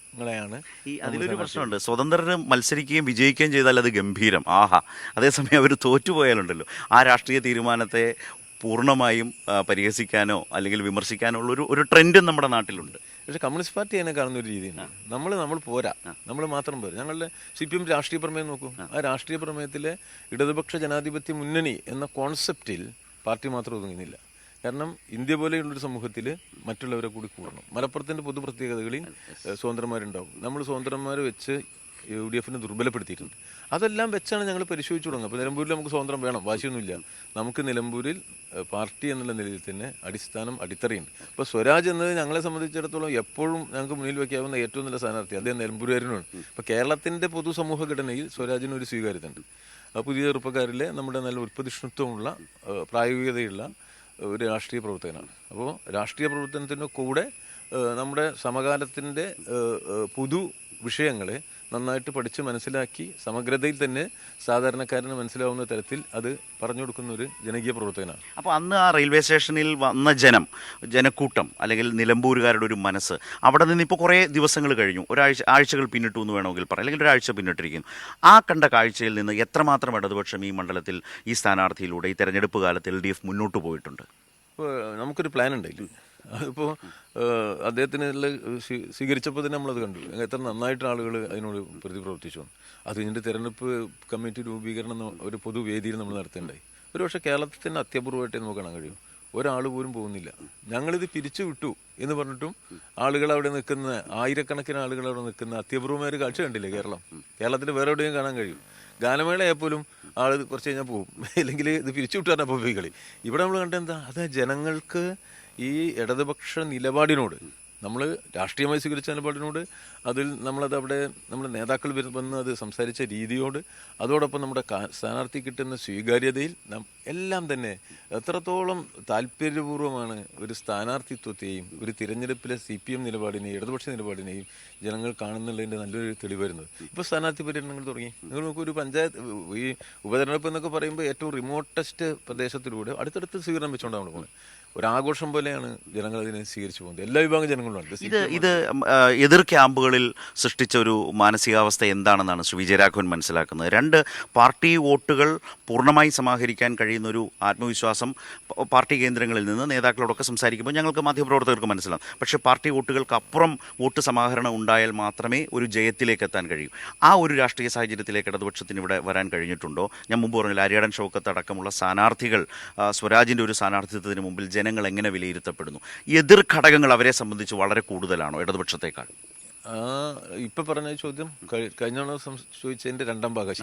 ഈ അതിലൊരു പ്രശ്നമുണ്ട്. സ്വതന്ത്രർ മത്സരിക്കുകയും വിജയിക്കുകയും ചെയ്താൽ അത് ഗംഭീരം. ആഹാ. അതേസമയം അവർ തോറ്റുപോയാലുണ്ടല്ലോ. ആ രാഷ്ട്രീയ തീരുമാനത്തെ പൂർണമായും പരിഹസിക്കാനോ അല്ലെങ്കിൽ വിമർശിക്കാനോ ഉള്ള ഒരു ഒരു ട്രെൻഡും നമ്മുടെ നാട്ടിലുണ്ട്. പക്ഷെ കമ്മ്യൂണിസ്റ്റ് പാർട്ടി അതിനെ കാണുന്ന ഒരു രീതിയാണ് നമ്മൾ നമ്മൾ പോരാ. നമ്മൾ മാത്രം പോരാ. ഞങ്ങളുടെ സി പി എം രാഷ്ട്രീയ പ്രമേയം നോക്കൂ. ആ. രാഷ്ട്രീയ പ്രമേയത്തിലെ ഇടതുപക്ഷ ജനാധിപത്യ മുന്നണി എന്ന കോൺസെപ്റ്റിൽ പാർട്ടി മാത്രം ഒതുങ്ങുന്നില്ല. കാരണം ഇന്ത്യ പോലെയുള്ളൊരു സമൂഹത്തിൽ മറ്റുള്ളവരെ കൂടി കൂടണം. മലപ്പുറത്തിന്റെ പൊതു പ്രത്യേകതകളിൽ സ്വതന്ത്രന്മാരുണ്ടാവും. നമ്മൾ സ്വതന്ത്രന്മാരെ വെച്ച് യു ഡി എഫിനെ ദുർബലപ്പെടുത്തിയിട്ടുണ്ട്. അതെല്ലാം വെച്ചാണ് ഞങ്ങൾ പരിശോധിച്ചു തുടങ്ങുക അപ്പോൾ നിലമ്പൂരിൽ നമുക്ക് സ്വതന്ത്രം വേണം. വാശിയൊന്നുമില്ല. നമുക്ക് നിലമ്പൂരിൽ പാർട്ടി എന്നുള്ള നിലയിൽ തന്നെ അടിസ്ഥാനം അടിത്തറയുണ്ട്. അപ്പോൾ സ്വരാജ് എന്നത് ഞങ്ങളെ സംബന്ധിച്ചിടത്തോളം എപ്പോഴും ഞങ്ങൾക്ക് മുന്നിൽ വയ്ക്കാവുന്ന ഏറ്റവും നല്ല സ്ഥാനാർത്ഥി. അദ്ദേഹം നിലമ്പൂരുകാരനാണ് ഇപ്പോൾ കേരളത്തിന്റെ പൊതുസമൂഹ ഘടനയിൽ സ്വരാജിന് ഒരു സ്വീകാര്യതയുണ്ട്. പുതിയ ചെറുപ്പക്കാരിലെ നമ്മുടെ നല്ല ഉൽപ്പതിഷ്ണുത്വമുള്ള പ്രായോഗികതയുള്ള ഒരു രാഷ്ട്രീയ പ്രവർത്തകനാണ്. അപ്പോൾ രാഷ്ട്രീയ പ്രവർത്തനത്തിന്റെ കൂടെ നമ്മുടെ സമകാലത്തിന്റെ പുതു വിഷയങ്ങളെ നന്നായിട്ട് പഠിച്ച് മനസ്സിലാക്കി സമഗ്രതയിൽ തന്നെ സാധാരണക്കാരന് മനസ്സിലാവുന്ന തരത്തിൽ അത് പറഞ്ഞു കൊടുക്കുന്ന ഒരു ജനകീയ പ്രവർത്തകനാണ്. അപ്പോൾ അന്ന് ആ റെയിൽവേ സ്റ്റേഷനിൽ വന്ന ജനം ജനക്കൂട്ടം അല്ലെങ്കിൽ നിലമ്പൂരുകാരുടെ ഒരു മനസ്സ് അവിടെ നിന്ന് ഇപ്പോൾ കുറേ ദിവസങ്ങൾ കഴിഞ്ഞു. ഒരാഴ്ച ആഴ്ചകൾ പിന്നിട്ടു എന്ന് വേണമെങ്കിൽ പറയാം. അല്ലെങ്കിൽ ഒരാഴ്ച പിന്നിട്ടിരിക്കുന്നു. ആ കണ്ട കാഴ്ചയിൽ നിന്ന് എത്രമാത്രം ഇടതുപക്ഷം ഈ മണ്ഡലത്തിൽ ഈ സ്ഥാനാർത്ഥിയിലൂടെ ഈ തെരഞ്ഞെടുപ്പ് കാലത്ത് എൽ ഡി എഫ് മുന്നോട്ട് പോയിട്ടുണ്ട്? ഇപ്പോൾ നമുക്കൊരു പ്ലാൻ ഉണ്ടായില്ല അതിപ്പോൾ അദ്ദേഹത്തിന് സ്വീകരിച്ചപ്പോൾ തന്നെ നമ്മളത് കണ്ടു. എത്ര നന്നായിട്ട് ആളുകൾ അതിനോട് പ്രതി പ്രവർത്തിച്ചു അത് കഴിഞ്ഞിട്ട് തെരഞ്ഞെടുപ്പ് കമ്മിറ്റി രൂപീകരണം ഒരു പൊതുവേദിയിൽ നമ്മൾ നടത്തേണ്ടായി ഒരു കേരളത്തിൽ തന്നെ അത്യപൂർവമായിട്ട് നമുക്ക് കാണാൻ കഴിയും. ഒരാൾ പോലും പോകുന്നില്ല. ഞങ്ങളിത് പിരിച്ചു വിട്ടു എന്ന് പറഞ്ഞിട്ടും ആളുകൾ അവിടെ നിൽക്കുന്ന ആയിരക്കണക്കിന് ആളുകൾ അവിടെ നിൽക്കുന്ന അത്യപൂർവമായ ഒരു കാഴ്ച കണ്ടില്ലേ കേരളം? കേരളത്തിൽ വേറെ എവിടെയും കാണാൻ കഴിയും. ഗാനമേളയാൽ പോലും ആൾ കുറച്ച് കഴിഞ്ഞാൽ പോകും. [laughs] അല്ലെങ്കിൽ ഇത് പിരിച്ചു വിട്ടാണ് അപ്പോൾ പോയി കളി. ഇവിടെ നമ്മൾ കണ്ടെന്താ അത് ജനങ്ങൾക്ക് ഈ ഇടതുപക്ഷ നിലപാടിനോട് നമ്മൾ രാഷ്ട്രീയമായി സ്വീകരിച്ച നിലപാടിനോട് അതിൽ നമ്മളത് അവിടെ നമ്മുടെ നേതാക്കൾ വന്ന് അത് സംസാരിച്ച രീതിയോട് അതോടൊപ്പം നമ്മുടെ സ്ഥാനാർത്ഥി കിട്ടുന്ന സ്വീകാര്യതയിൽ എല്ലാം തന്നെ എത്രത്തോളം താല്പര്യപൂർവമാണ് ഒരു സ്ഥാനാർത്ഥിത്വത്തെയും ഒരു തിരഞ്ഞെടുപ്പിലെ സി പി എം നിലപാടിനെയും ഇടതുപക്ഷ നിലപാടിനെയും ജനങ്ങൾ കാണുന്നുള്ളതിന്റെ നല്ലൊരു തെളിവ് വരുന്നത്. ഇപ്പോൾ സ്ഥാനാർത്ഥി പര്യടനങ്ങൾ തുടങ്ങി. നിങ്ങൾ നോക്കൂ ഒരു പഞ്ചായത്ത് ഈ ഉപതെരഞ്ഞെടുപ്പ് എന്നൊക്കെ പറയുമ്പോൾ ഏറ്റവും റിമോട്ടസ്റ്റ് പ്രദേശത്തിലൂടെ അടുത്തടുത്ത് സ്വീകരണം വെച്ചുകൊണ്ടാണ് പോകുന്നത് ഒരാഘോഷം പോലെയാണ് ജനങ്ങൾ അതിനെ സ്വീകരിച്ചു പോകുന്നത്. എല്ലാ വിഭാഗം ജനങ്ങളുണ്ട് ഇത് ഇത് എതിർ ക്യാമ്പുകളിൽ സൃഷ്ടിച്ച ഒരു മാനസികാവസ്ഥ എന്താണെന്നാണ് ശ്രീ വിജയരാഘവൻ മനസ്സിലാക്കുന്നത്. രണ്ട് പാർട്ടി വോട്ടുകൾ പൂർണമായി സമാഹരിക്കാൻ കഴിയുന്ന ഒരു ആത്മവിശ്വാസം പാർട്ടി കേന്ദ്രങ്ങളിൽ നിന്ന് നേതാക്കളോടൊക്കെ സംസാരിക്കുമ്പോൾ ഞങ്ങൾക്ക് മാധ്യമപ്രവർത്തകർക്ക് മനസ്സിലാവും. പക്ഷേ പാർട്ടി വോട്ടുകൾക്ക് അപ്പുറം വോട്ട് സമാഹരണം ഉണ്ടായാൽ മാത്രമേ ഒരു ജയത്തിലേക്ക് എത്താൻ കഴിയൂ. ആ ഒരു രാഷ്ട്രീയ സാഹചര്യത്തിലേക്ക് ഇടതുപക്ഷത്തിന് ഇവിടെ വരാൻ കഴിഞ്ഞിട്ടുണ്ടോ? ഞാൻ മുമ്പ് പറഞ്ഞില്ല അരിയാടൻ ഷൗക്കത്ത് അടക്കമുള്ള സ്ഥാനാർത്ഥികൾ സ്വരാജിന്റെ ഒരു സ്ഥാനാർത്ഥിത്വത്തിന് മുമ്പിൽ ജനങ്ങൾ എങ്ങനെ വിലയിരുത്തപ്പെടുന്നു? എതിർ ഘടകങ്ങൾ അവരെ സംബന്ധിച്ച് വളരെ കൂടുതലാണോ ഇടതുപക്ഷത്തേക്കാൾ? ഇപ്പം പറഞ്ഞ ചോദ്യം കഴി- കഴിഞ്ഞ ചോദിച്ചതിന്റെ ചോദിച്ചതിന്റെ രണ്ടാം ഭാഗം.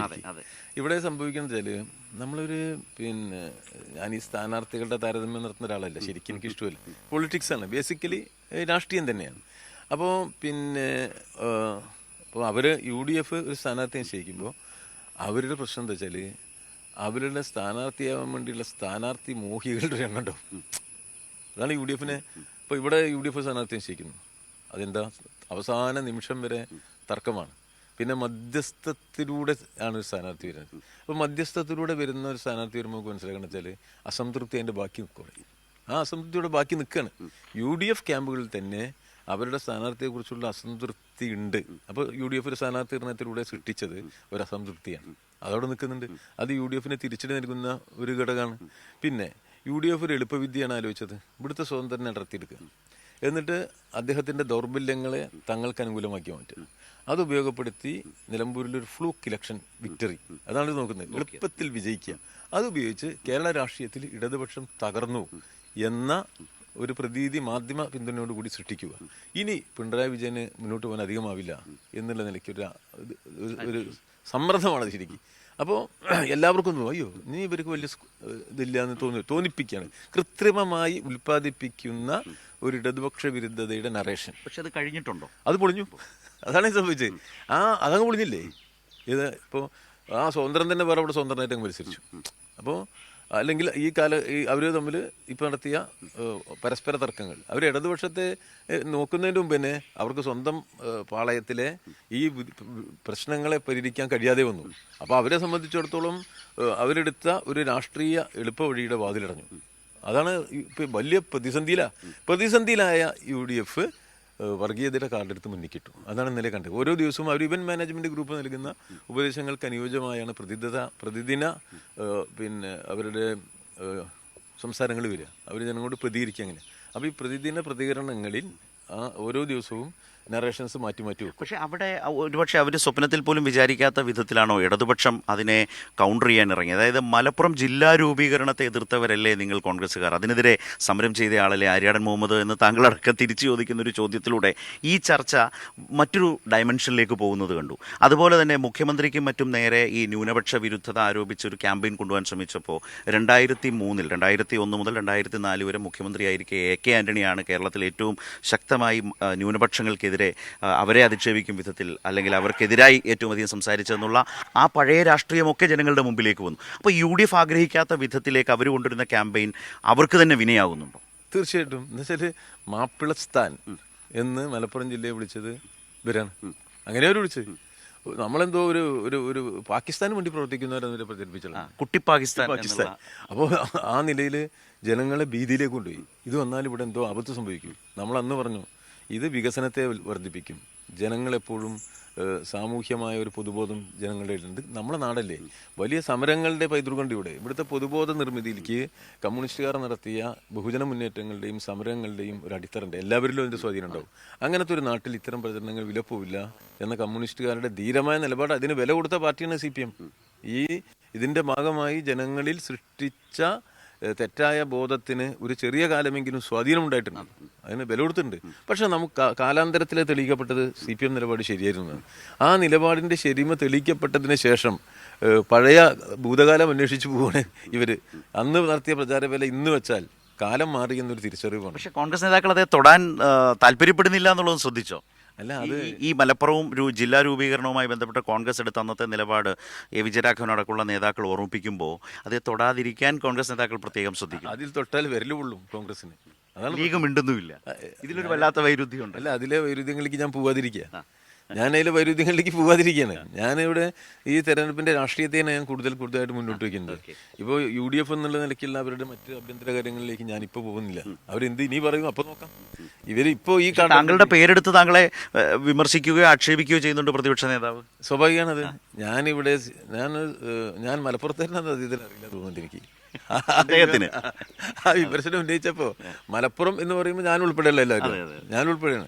ഇവിടെ സംഭവിക്കുന്നത് വെച്ചാൽ നമ്മളൊരു പിന്നെ ഞാൻ ഈ സ്ഥാനാർത്ഥികളുടെ താരതമ്യം നടത്തുന്ന ഒരാളല്ല ശരിക്കും എനിക്ക് ഇഷ്ടമല്ല. പൊളിറ്റിക്സ് ആണ്. ബേസിക്കലി രാഷ്ട്രീയം തന്നെയാണ്. അപ്പോൾ പിന്നെ അപ്പോൾ അവർ യു ഡി എഫ് ഒരു സ്ഥാനാർത്ഥി നിശ്ചയിക്കുമ്പോൾ അവരുടെ പ്രശ്നം എന്താ വെച്ചാൽ അവരുടെ സ്ഥാനാർത്ഥിയാവാൻ വേണ്ടിയുള്ള സ്ഥാനാർത്ഥി മോഹികളുടെ എണ്ണം ഉണ്ടാവും. അതാണ് യു ഡി എഫിനെ ഇപ്പോൾ ഇവിടെ യു ഡി എഫ് സ്ഥാനാർത്ഥി നിശ്ചയിക്കുന്നു. അതെന്താ? അവസാന നിമിഷം വരെ തർക്കമാണ്. പിന്നെ മധ്യസ്ഥത്തിലൂടെ ആണ് ഒരു സ്ഥാനാർത്ഥി വരുന്നത്. അപ്പോൾ മധ്യസ്ഥത്തിലൂടെ വരുന്ന ഒരു സ്ഥാനാർത്ഥി വരുമ്പോൾ നമുക്ക് മനസ്സിലാക്കണം വെച്ചാൽ അസംതൃപ്തി അതിന്റെ ബാക്കി നിൽക്കുകയാണ് ആ അസംതൃപ്തിയുടെ ബാക്കി നിൽക്കുകയാണ് യു ഡി എഫ് ക്യാമ്പുകളിൽ തന്നെ അവരുടെ സ്ഥാനാർത്ഥിയെക്കുറിച്ചുള്ള അസംതൃപ്തി ഉണ്ട്. അപ്പോൾ യു ഡി എഫ് ഒരു സ്ഥാനാർത്ഥി നിർണയത്തിലൂടെ സൃഷ്ടിച്ചത് ഒരു അസംതൃപ്തിയാണ്. അതവിടെ നിൽക്കുന്നുണ്ട് അത് യു ഡി എഫിനെ തിരിച്ചടി നൽകുന്ന ഒരു ഘടകമാണ്. പിന്നെ യു ഡി എഫ് ഒരു എളുപ്പവിദ്യയാണ് ആലോചിച്ചത്. ഇവിടുത്തെ സ്വതന്ത്രനെ അടർത്തിയെടുക്കുക എന്നിട്ട് അദ്ദേഹത്തിന്റെ ദൗർബല്യങ്ങളെ തങ്ങൾക്ക് അനുകൂലമാക്കി മാറ്റുക. അത് ഉപയോഗപ്പെടുത്തി നിലമ്പൂരിൽ ഒരു ഫ്ലൂക്ക് ഇലക്ഷൻ വിക്ടറി. അതാണ് നോക്കുന്നത്. എളുപ്പത്തിൽ വിജയിക്കുക. അതുപയോഗിച്ച് കേരള രാഷ്ട്രീയത്തിൽ ഇടതുപക്ഷം തകർന്നു എന്ന ഒരു പ്രതീതി മാധ്യമ പിന്തുണയോടുകൂടി സൃഷ്ടിക്കുക. ഇനി പിണറായി വിജയന് മുന്നോട്ട് പോകാൻ അധികമാവില്ല എന്നുള്ള നിലയ്ക്ക് ഒരു സമ്മർദ്ദമാണ് ശരിക്കും. അപ്പോൾ എല്ലാവർക്കും തോന്നും അയ്യോ ഇനി ഇവർക്ക് വലിയ ഇതില്ല എന്ന് തോന്നി തോന്നിപ്പിക്കുകയാണ്. കൃത്രിമമായി ഉൽപ്പാദിപ്പിക്കുന്ന ഒരു ഇടതുപക്ഷ വിരുദ്ധതയുടെ നറേഷൻ പക്ഷെ അത് കഴിഞ്ഞിട്ടുണ്ടോ? അത് പൊളിഞ്ഞു. അതാണ് സംഭവിച്ചത്. ആ അതങ്ങ് പൊളിഞ്ഞില്ലേ? ഇത് ഇപ്പോൾ ആ സ്വതന്ത്രം തന്നെ വേറെ അവിടെ സ്വതന്ത്രമായിട്ട് അങ്ങ് മത്സരിച്ചു അപ്പോൾ അല്ലെങ്കിൽ ഈ കാല ഈ അവർ തമ്മിൽ ഇപ്പോൾ നടത്തിയ പരസ്പര തർക്കങ്ങൾ. അവർ ഇടതുപക്ഷത്തെ നോക്കുന്നതിന് മുമ്പ് തന്നെ അവർക്ക് സ്വന്തം പാളയത്തിലെ ഈ പ്രശ്നങ്ങളെ പരിഹരിക്കാൻ കഴിയാതെ വന്നു. അപ്പോൾ അവരെ സംബന്ധിച്ചിടത്തോളം അവരെടുത്ത ഒരു രാഷ്ട്രീയ എളുപ്പ വഴിയുടെ വാതിലടഞ്ഞു. അതാണ് ഇപ്പം വലിയ പ്രതിസന്ധിയിലാണ് പ്രതിസന്ധിയിലായ യു ഡി എഫ് വർഗീയതയുടെ കാർഡെടുത്ത് മുന്നിക്കിട്ടു അതാണ് ഇന്നലെ കണ്ടത്. ഓരോ ദിവസവും അവർ ഇവൻ മാനേജ്മെന്റ് ഗ്രൂപ്പ് നൽകുന്ന ഉപദേശങ്ങൾക്ക് അനുയോജ്യമായാണ് പ്രതിദിന പ്രതിദിന പിന്നെ അവരുടെ സംസാരങ്ങൾ വരിക. അവർ ജനങ്ങളോട് പ്രതികരിക്കുക അങ്ങനെ. അപ്പോൾ ഈ പ്രതിദിന പ്രതികരണങ്ങളിൽ ആ ഓരോ ദിവസവും നറേഷൻസ് മാറ്റി മാറ്റി വെക്കും. പക്ഷെ അവിടെ ഒരുപക്ഷെ അവർ സ്വപ്നത്തിൽ പോലും വിചാരിക്കാത്ത വിധത്തിലാണോ ഇടതുപക്ഷം അതിനെ കൗണ്ടർ ചെയ്യാൻ ഇറങ്ങി അതായത് മലപ്പുറം ജില്ലാ രൂപീകരണത്തെ എതിർത്തവരല്ലേ നിങ്ങൾ കോൺഗ്രസ്സുകാർ? അതിനെതിരെ സമരം ചെയ്ത ആളല്ലേ ആര്യാടൻ മുഹമ്മദ് എന്ന് താങ്കളടക്കം തിരിച്ചു ചോദിക്കുന്ന ഒരു ചോദ്യത്തിലൂടെ ഈ ചർച്ച മറ്റൊരു ഡയമെൻഷനിലേക്ക് പോകുന്നത് കണ്ടു. അതുപോലെ തന്നെ മുഖ്യമന്ത്രിക്കും മറ്റും നേരെ ഈ ന്യൂനപക്ഷ വിരുദ്ധത ആരോപിച്ച് ഒരു ക്യാമ്പയിൻ കൊണ്ടുപോകാൻ ശ്രമിച്ചപ്പോൾ രണ്ടായിരത്തി മൂന്നിൽ രണ്ടായിരത്തി ഒന്ന് മുതൽ രണ്ടായിരത്തി നാല് വരെ മുഖ്യമന്ത്രിയായിരിക്കെ എ കെ ആന്റണിയാണ് കേരളത്തിൽ ഏറ്റവും ശക്തമായി ന്യൂനപക്ഷങ്ങൾക്കെതിരെ ആ, അവരെ അധിക്ഷേപിക്കും വിധത്തിൽ അല്ലെങ്കിൽ അവർക്കെതിരായി ഏറ്റവും അധികം സംസാരിച്ചതെന്നുള്ള ആ പഴയ രാഷ്ട്രീയമൊക്കെ ജനങ്ങളുടെ മുമ്പിലേക്ക് വന്നു. അപ്പോൾ യു ഡി എഫ് ആഗ്രഹിക്കാത്ത വിധത്തിലേക്ക് അവർ കൊണ്ടുവരുന്ന ക്യാമ്പയിൻ അവർക്ക് തന്നെ വിനയാകുന്നുണ്ടോ? തീർച്ചയായിട്ടും. എന്ന് വെച്ചാൽ മാപ്പിളസ്ഥാൻ എന്ന് മലപ്പുറം ജില്ലയെ വിളിച്ചത് ഇവരാണ്. അങ്ങനെ അവർ വിളിച്ചത് നമ്മളെന്തോ ഒരു ഒരു ഒരു പാകിസ്ഥാന് വേണ്ടി പ്രവർത്തിക്കുന്നവരെന്നിട്ട് പ്രചരിപ്പിച്ചത് കുട്ടി പാകിസ്ഥാൻ പാകിസ്ഥാൻ അപ്പോൾ ആ നിലയിൽ ജനങ്ങളെ ഭീതിയിലേക്ക് കൊണ്ടുപോയി. ഇത് വന്നാൽ ഇവിടെ എന്തോ ആപത്ത് സംഭവിക്കും. നമ്മൾ അന്ന് പറഞ്ഞു ഇത് വികസനത്തെ വർദ്ധിപ്പിക്കും. ജനങ്ങളെപ്പോഴും സാമൂഹ്യമായ ഒരു പൊതുബോധം ജനങ്ങളുടെ ഉണ്ട് നമ്മുടെ നാടല്ലേ? വലിയ സമരങ്ങളുടെ പൈതൃകമുണ്ട് ഇവിടെ ഇവിടുത്തെ പൊതുബോധ നിർമ്മിതിയിലേക്ക് കമ്മ്യൂണിസ്റ്റുകാർ നടത്തിയ ബഹുജന മുന്നേറ്റങ്ങളുടെയും സമരങ്ങളുടെയും ഒരു അടിത്തറുണ്ട്. എല്ലാവരിലും അതിന്റെ സ്വാധീനം ഉണ്ടാവും അങ്ങനത്തെ ഒരു നാട്ടിൽ ഇത്തരം പ്രചരണങ്ങൾ വിലപ്പോവില്ല എന്ന കമ്മ്യൂണിസ്റ്റുകാരുടെ ധീരമായ നിലപാട് അതിന് വില കൊടുത്ത പാർട്ടിയാണ് സി ഈ ഇതിന്റെ ഭാഗമായി ജനങ്ങളിൽ സൃഷ്ടിച്ച തെറ്റായ ബോധത്തിന് ഒരു ചെറിയ കാലമെങ്കിലും സ്വാധീനം ഉണ്ടായിട്ടുണ്ട്. അതിന് ബല കൊടുത്തിട്ടുണ്ട് പക്ഷെ നമുക്ക് കാലാന്തരത്തിൽ തെളിയിക്കപ്പെട്ടത് സി പി എം നിലപാട് ശരിയായിരുന്നു. ആ നിലപാടിന്റെ ശരിമ തെളിയിക്കപ്പെട്ടതിന് ശേഷം പഴയ ഭൂതകാലം അന്വേഷിച്ചു പോവാണ് ഇവർ. അന്ന് നടത്തിയ പ്രചാരവേല ഇന്ന് വെച്ചാൽ കാലം മാറി എന്നൊരു തിരിച്ചറിവാണ് പക്ഷെ കോൺഗ്രസ് നേതാക്കൾ അതേ തൊടാൻ താല്പര്യപ്പെടുന്നില്ല എന്നുള്ളത് ശ്രദ്ധിച്ചോ? അല്ല അത് ഈ മലപ്പുറവും ജില്ലാ രൂപീകരണവുമായി ബന്ധപ്പെട്ട കോൺഗ്രസ് എടുത്ത അന്നത്തെ നിലപാട് എ വിജയരാഘവൻ അടക്കമുള്ള നേതാക്കൾ ഓർമ്മിപ്പിക്കുമ്പോൾ അത് തൊടാതിരിക്കാൻ കോൺഗ്രസ് നേതാക്കൾ പ്രത്യേകം ശ്രദ്ധിക്കും അതിൽ തൊട്ടാൽ വരലുള്ളൂ കോൺഗ്രസിന് അതാണ് ലീഗ് മിണ്ടുന്നുമില്ല. ഇതിലൊരു വല്ലാത്ത വൈരുദ്ധ്യമുണ്ട്. അല്ല അതിലെ വൈരുദ്ധ്യങ്ങളിലേക്ക് ഞാൻ പോവാതിരിക്കുക. ഞാൻ അതിലെ വൈരുദ്ധ്യങ്ങളിലേക്ക് പോവാതിരിക്കുകയാണ്. ഞാനിവിടെ ഈ തെരഞ്ഞെടുപ്പിന്റെ രാഷ്ട്രീയത്തെയാണ് ഞാൻ കൂടുതൽ കൂടുതലായിട്ട് മുന്നോട്ട് വയ്ക്കുന്നത്. ഇപ്പോൾ യു ഡി എഫ് എന്നുള്ള നിലയ്ക്കുള്ള അവരുടെ മറ്റ് ആഭ്യന്തര കാര്യങ്ങളിലേക്ക് ഞാൻ ഇപ്പോൾ പോകുന്നില്ല അവരെന്ത് ഇനി പറയും? അപ്പോൾ നോക്കാം. ഇവർ ഇപ്പോൾ ഈ താങ്കളുടെ പേരെടുത്ത് താങ്കളെ വിമർശിക്കുകയോ ആക്ഷേപിക്കുകയോ ചെയ്യുന്നുണ്ട് പ്രതിപക്ഷ നേതാവ്. സ്വാഭാവികമാണത് ഞാനിവിടെ ഞാൻ ഞാൻ മലപ്പുറത്തേനാണ് അദ്ദേഹത്തിന് അറിയില്ല തോന്നുന്നുണ്ട് എനിക്ക് [laughs] അദ്ദേഹത്തിന്? ആ വിമർശനം ഉന്നയിച്ചപ്പോ മലപ്പുറം എന്ന് പറയുമ്പോൾ ഞാൻ ഉൾപ്പെടെയല്ലോ എല്ലാവരും. ഞാൻ ഉൾപ്പെടെയാണ്.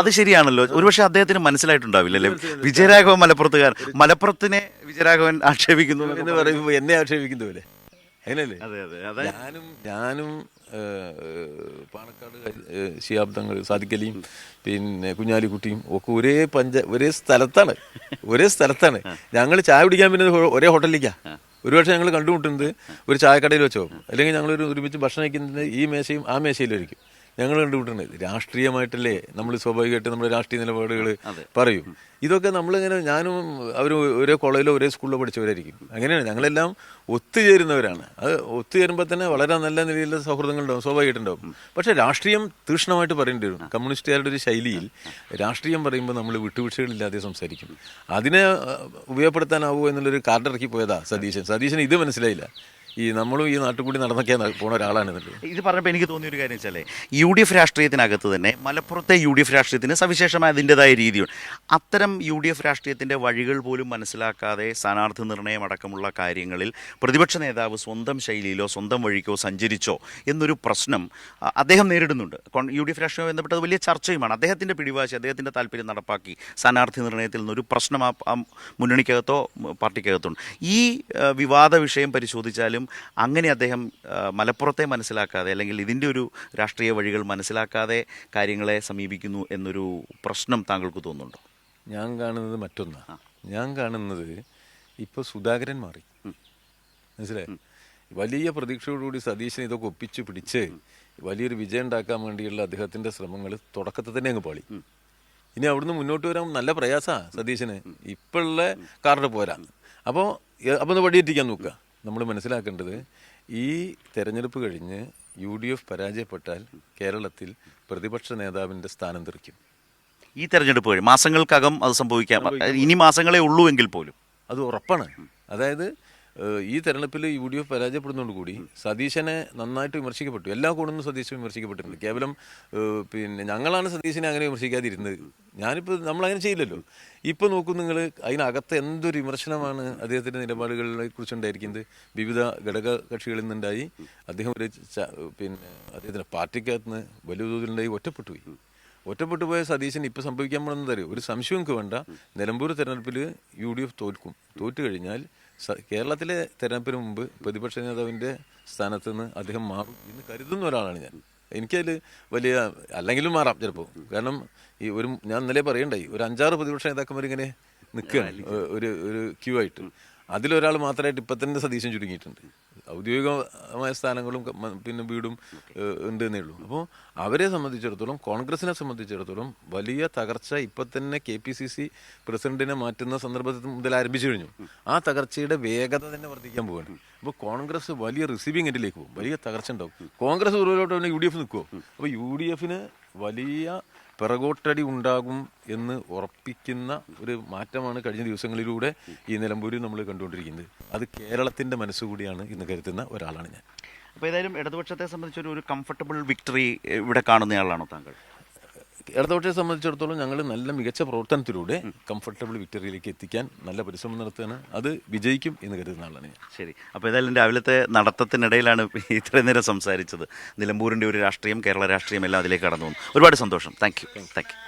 അത് ശരിയാണല്ലോ. ഒരുപക്ഷെ അദ്ദേഹത്തിന് മനസ്സിലായിട്ടുണ്ടാവില്ല അല്ലേ? വിജയരാഘവൻ മലപ്പുറത്തുകാർ മലപ്പുറത്തിനെ വിജയരാഘവൻ ആക്ഷേപിക്കുന്നു എന്ന് പറയുമ്പോൾ എന്നെ ആക്ഷേപിക്കുന്നു പോലെ അതെ ഞാനും ഞാനും പാണക്കാട് ശിയാബ്ദങ്ങൾ സാധിക്കലിയും പിന്നെ കുഞ്ഞാലിക്കുട്ടിയും ഒക്കെ ഒരേ പഞ്ച ഒരേ സ്ഥലത്താണ്. ഒരേ സ്ഥലത്താണ്. ഞങ്ങൾ ചായ കുടിക്കാൻ പിന്നെ ഒരേ ഹോട്ടലിലേക്കാ. ഒരുപക്ഷെ ഞങ്ങൾ കണ്ടുമുട്ടുന്നത് ഒരു ചായക്കടയിൽ വെച്ചോ? അല്ലെങ്കിൽ ഞങ്ങൾ ഒരു ഒരുമിച്ച് ഭക്ഷണം കഴിക്കുന്നത് ഈ മേശയും ആ മേശയിലായിരിക്കും. ഞങ്ങൾ കണ്ടുപിട്ടുണ്ട് രാഷ്ട്രീയമായിട്ടല്ലേ നമ്മൾ സ്വാഭാവികമായിട്ട് നമ്മുടെ രാഷ്ട്രീയ നിലപാടുകൾ പറയും. ഇതൊക്കെ നമ്മളിങ്ങനെ ഞാനും അവർ ഒരേ കോളേജിലോ ഒരേ സ്കൂളിലോ പഠിച്ചവരായിരിക്കും. അങ്ങനെയാണ്. ഞങ്ങളെല്ലാം ഒത്തുചേരുന്നവരാണ്. അത് ഒത്തുചേരുമ്പോൾ തന്നെ വളരെ നല്ല നിലയിലുള്ള സൗഹൃദങ്ങളുണ്ടാവും സ്വാഭാവികമായിട്ടുണ്ടാവും. പക്ഷേ രാഷ്ട്രീയം തീക്ഷ്ണമായിട്ട് പറയേണ്ടി വരും. കമ്മ്യൂണിസ്റ്റുകാരുടെ ഒരു ശൈലിയിൽ രാഷ്ട്രീയം പറയുമ്പോൾ നമ്മൾ വിട്ടുവീഴ്ചകളില്ലാതെ സംസാരിക്കും. അതിനെ ഉപയോഗപ്പെടുത്താനാവുമോ എന്നുള്ളൊരു കാർഡിറക്കി പോയതാണ് പോയതാ സതീശൻ. സതീശൻ ഇത് മനസ്സിലായില്ല. ഈ നമ്മളും ഈ നാട്ടിൽ കൂടി പോണ ഒരാളാണ് ഇത് പറഞ്ഞപ്പോൾ എനിക്ക് തോന്നിയ ഒരു കാര്യം വെച്ചാലേ യു ഡി എഫ് രാഷ്ട്രീയത്തിനകത്ത് തന്നെ മലപ്പുറത്തെ യു ഡി എഫ് രാഷ്ട്രീയത്തിന് സവിശേഷമായ അതിന്റെതായ രീതിയുണ്ട്. അത്തരം യു ഡി എഫ് രാഷ്ട്രീയത്തിന്റെ വഴികൾ പോലും മനസ്സിലാക്കാതെ സ്ഥാനാർത്ഥി നിർണയം അടക്കമുള്ള കാര്യങ്ങളിൽ പ്രതിപക്ഷ നേതാവ് സ്വന്തം ശൈലിയിലോ സ്വന്തം വഴിക്കോ സഞ്ചരിച്ചോ എന്നൊരു പ്രശ്നം അദ്ദേഹം നേരിടുന്നുണ്ട്. യു ഡി എഫ് രാഷ്ട്രീയവുമായി ബന്ധപ്പെട്ടത് വലിയ ചർച്ചയുമാണ്. അദ്ദേഹത്തിന്റെ പിടിവാശി അദ്ദേഹത്തിന്റെ താല്പര്യം നടപ്പാക്കി സ്ഥാനാർത്ഥി നിർണയത്തിൽ നിന്നൊരു പ്രശ്നം ആ മുന്നണിക്കകത്തോ പാർട്ടിക്കകത്തോ ഈ വിവാദ വിഷയം പരിശോധിച്ചാലും അങ്ങനെ അദ്ദേഹം മലപ്പുറത്തെ മനസ്സിലാക്കാതെ അല്ലെങ്കിൽ ഇതിന്റെ ഒരു രാഷ്ട്രീയ വഴികൾ മനസ്സിലാക്കാതെ കാര്യങ്ങളെ സമീപിക്കുന്നു എന്നൊരു പ്രശ്നം താങ്കൾക്ക് തോന്നുന്നുണ്ടോ? ഞാൻ കാണുന്നത് മറ്റൊന്നാണ് ഞാൻ കാണുന്നത് ഇപ്പോൾ സുധാകരൻ മാറി. മനസ്സിലായി? വലിയ പ്രതീക്ഷയോടുകൂടി സതീശൻ ഇതൊക്കെ ഒപ്പിച്ച് പിടിച്ച് വലിയൊരു വിജയം ഉണ്ടാക്കാൻ വേണ്ടിയുള്ള അദ്ദേഹത്തിന്റെ ശ്രമങ്ങൾ തുടക്കത്തിൽ തന്നെ അങ്ങ് പാളി. ഇനി അവിടുന്ന് മുന്നോട്ട് വരാൻ നല്ല പ്രയാസമാണ് സതീശന്. ഇപ്പോഴുള്ള കാർഡ് പോരാ. അപ്പോൾ അപ്പോൾ ഒന്ന് വടിയെത്തിക്കാൻ നോക്കുക. നമ്മൾ മനസ്സിലാക്കേണ്ടത് ഈ തെരഞ്ഞെടുപ്പ് കഴിഞ്ഞ് യു ഡി എഫ് പരാജയപ്പെട്ടാൽ കേരളത്തിൽ പ്രതിപക്ഷ നേതാവിന്റെ സ്ഥാനം തെറിക്കും. ഈ തെരഞ്ഞെടുപ്പ് വഴി മാസങ്ങൾക്കകം അത് സംഭവിക്കാം. ഇനി മാസങ്ങളെ ഉള്ളൂ എങ്കിൽ പോലും. അത് ഉറപ്പാണ്. അതായത് ഈ തെരഞ്ഞെടുപ്പിൽ യു ഡി എഫ് പരാജയപ്പെടുന്നതുകൊണ്ട് കൂടി സതീശനെ നന്നായിട്ട് വിമർശിക്കപ്പെട്ടു. എല്ലാ കോണും സതീശൻ വിമർശിക്കപ്പെട്ടിട്ടുണ്ട്. കേവലം പിന്നെ ഞങ്ങളാണ് സതീശനെ അങ്ങനെ വിമർശിക്കാതിരുന്നത്. ഞാനിപ്പോൾ നമ്മൾ അങ്ങനെ ചെയ്യില്ലല്ലോ. ഇപ്പോൾ നോക്കൂ നിങ്ങൾ അതിനകത്ത് എന്തൊരു വിമർശനമാണ് അദ്ദേഹത്തിന്റെ നിലപാടുകളെ കുറിച്ചുണ്ടായിരിക്കുന്നത്? വിവിധ ഘടക കക്ഷികളിൽ നിന്നുണ്ടായി അദ്ദേഹം ഒരു പിന്നെ അദ്ദേഹത്തിന്റെ പാർട്ടിക്കകത്ത് നിന്ന് വലിയ തോതിലുണ്ടായി ഒറ്റപ്പെട്ടു പോയി ഒറ്റപ്പെട്ടു പോയ സതീശൻ ഇപ്പോൾ സംഭവിക്കാൻ പോകുന്നത് ഒരു സംശയം വേണ്ട. നിലമ്പൂർ തെരഞ്ഞെടുപ്പിൽ യു ഡി എഫ് തോൽക്കും. തോറ്റു കഴിഞ്ഞാൽ കേരളത്തിലെ തെരഞ്ഞെടുപ്പിന് മുമ്പ് പ്രതിപക്ഷ നേതാവിന്റെ സ്ഥാനത്ത് നിന്ന് അദ്ദേഹം മാറും എന്ന് കരുതുന്ന ഒരാളാണ് ഞാൻ. എനിക്കതിൽ വലിയ അല്ലെങ്കിലും മാറാം ചിലപ്പോൾ കാരണം ഈ ഒരു ഞാൻ ഇന്നലെ പറയണ്ടായി ഒരു അഞ്ചാറ് പ്രതിപക്ഷ നേതാക്കന്മാർ ഇങ്ങനെ നിൽക്കുകയാണ് ഒരു ഒരു ക്യൂ ആയിട്ട്. അതിലൊരാൾ മാത്രമായിട്ട് ഇപ്പം തന്നെ സതീശൻ ചുരുങ്ങിയിട്ടുണ്ട്. ഔദ്യോഗികമായ സ്ഥാനങ്ങളും പിന്നെ വീടും ഉണ്ട് എന്നേ ഉള്ളൂ. അപ്പോൾ അവരെ സംബന്ധിച്ചിടത്തോളം കോൺഗ്രസിനെ സംബന്ധിച്ചിടത്തോളം വലിയ തകർച്ച ഇപ്പം തന്നെ കെ പി സി സി പ്രസിഡന്റിനെ മാറ്റുന്ന സന്ദർഭത്തിൽ മുതൽ ആരംഭിച്ചു കഴിഞ്ഞു. ആ തകർച്ചയുടെ വേഗത തന്നെ വർദ്ധിക്കാൻ പോവുകയാണ്. അപ്പോൾ കോൺഗ്രസ് വലിയ റിസീവിംഗ് എൻഡിലേക്ക് പോകും. വലിയ തകർച്ച ഉണ്ടാവും. കോൺഗ്രസ് ഉറവിലോട്ട് യു ഡി എഫ് നിൽക്കുമോ അപ്പോൾ യു ഡി എഫിന് വലിയ പിറകോട്ടടി ഉണ്ടാകും എന്ന് ഉറപ്പിക്കുന്ന ഒരു മാറ്റമാണ് കഴിഞ്ഞ ദിവസങ്ങളിലൂടെ ഈ നിലമ്പൂരിൽ നമ്മൾ കണ്ടുകൊണ്ടിരിക്കുന്നത്. അത് കേരളത്തിന്റെ മനസ്സുകൂടിയാണ് ഇന്ന് കരുതുന്ന ഒരാളാണ് ഞാൻ. അപ്പോൾ ഏതായാലും ഇടതുപക്ഷത്തെ സംബന്ധിച്ചൊരു ഒരു കംഫർട്ടബിൾ വിക്ടറി ഇവിടെ കാണുന്നയാളാണോ താങ്കൾ? ഇടതുപക്ഷത്തെ സംബന്ധിച്ചിടത്തോളം ഞങ്ങൾ നല്ല മികച്ച പ്രവർത്തനത്തിലൂടെ കംഫർട്ടബിൾ വിക്ടറിയിലേക്ക് എത്തിക്കാൻ നല്ല പരിശ്രമം നടത്തുകയാണ്. അത് വിജയിക്കും എന്ന് കരുതുന്ന ആളാണ് ഞാൻ. ശരി. അപ്പോൾ ഏതായാലും രാവിലത്തെ നടത്തത്തിനിടയിലാണ് ഇത്രയും നേരം സംസാരിച്ചത്. നിലമ്പൂരിന്റെ ഒരു രാഷ്ട്രീയം കേരള രാഷ്ട്രീയം എല്ലാം അതിലേക്ക് കടന്നു വന്നു. ഒരുപാട് സന്തോഷം. Thank you thank you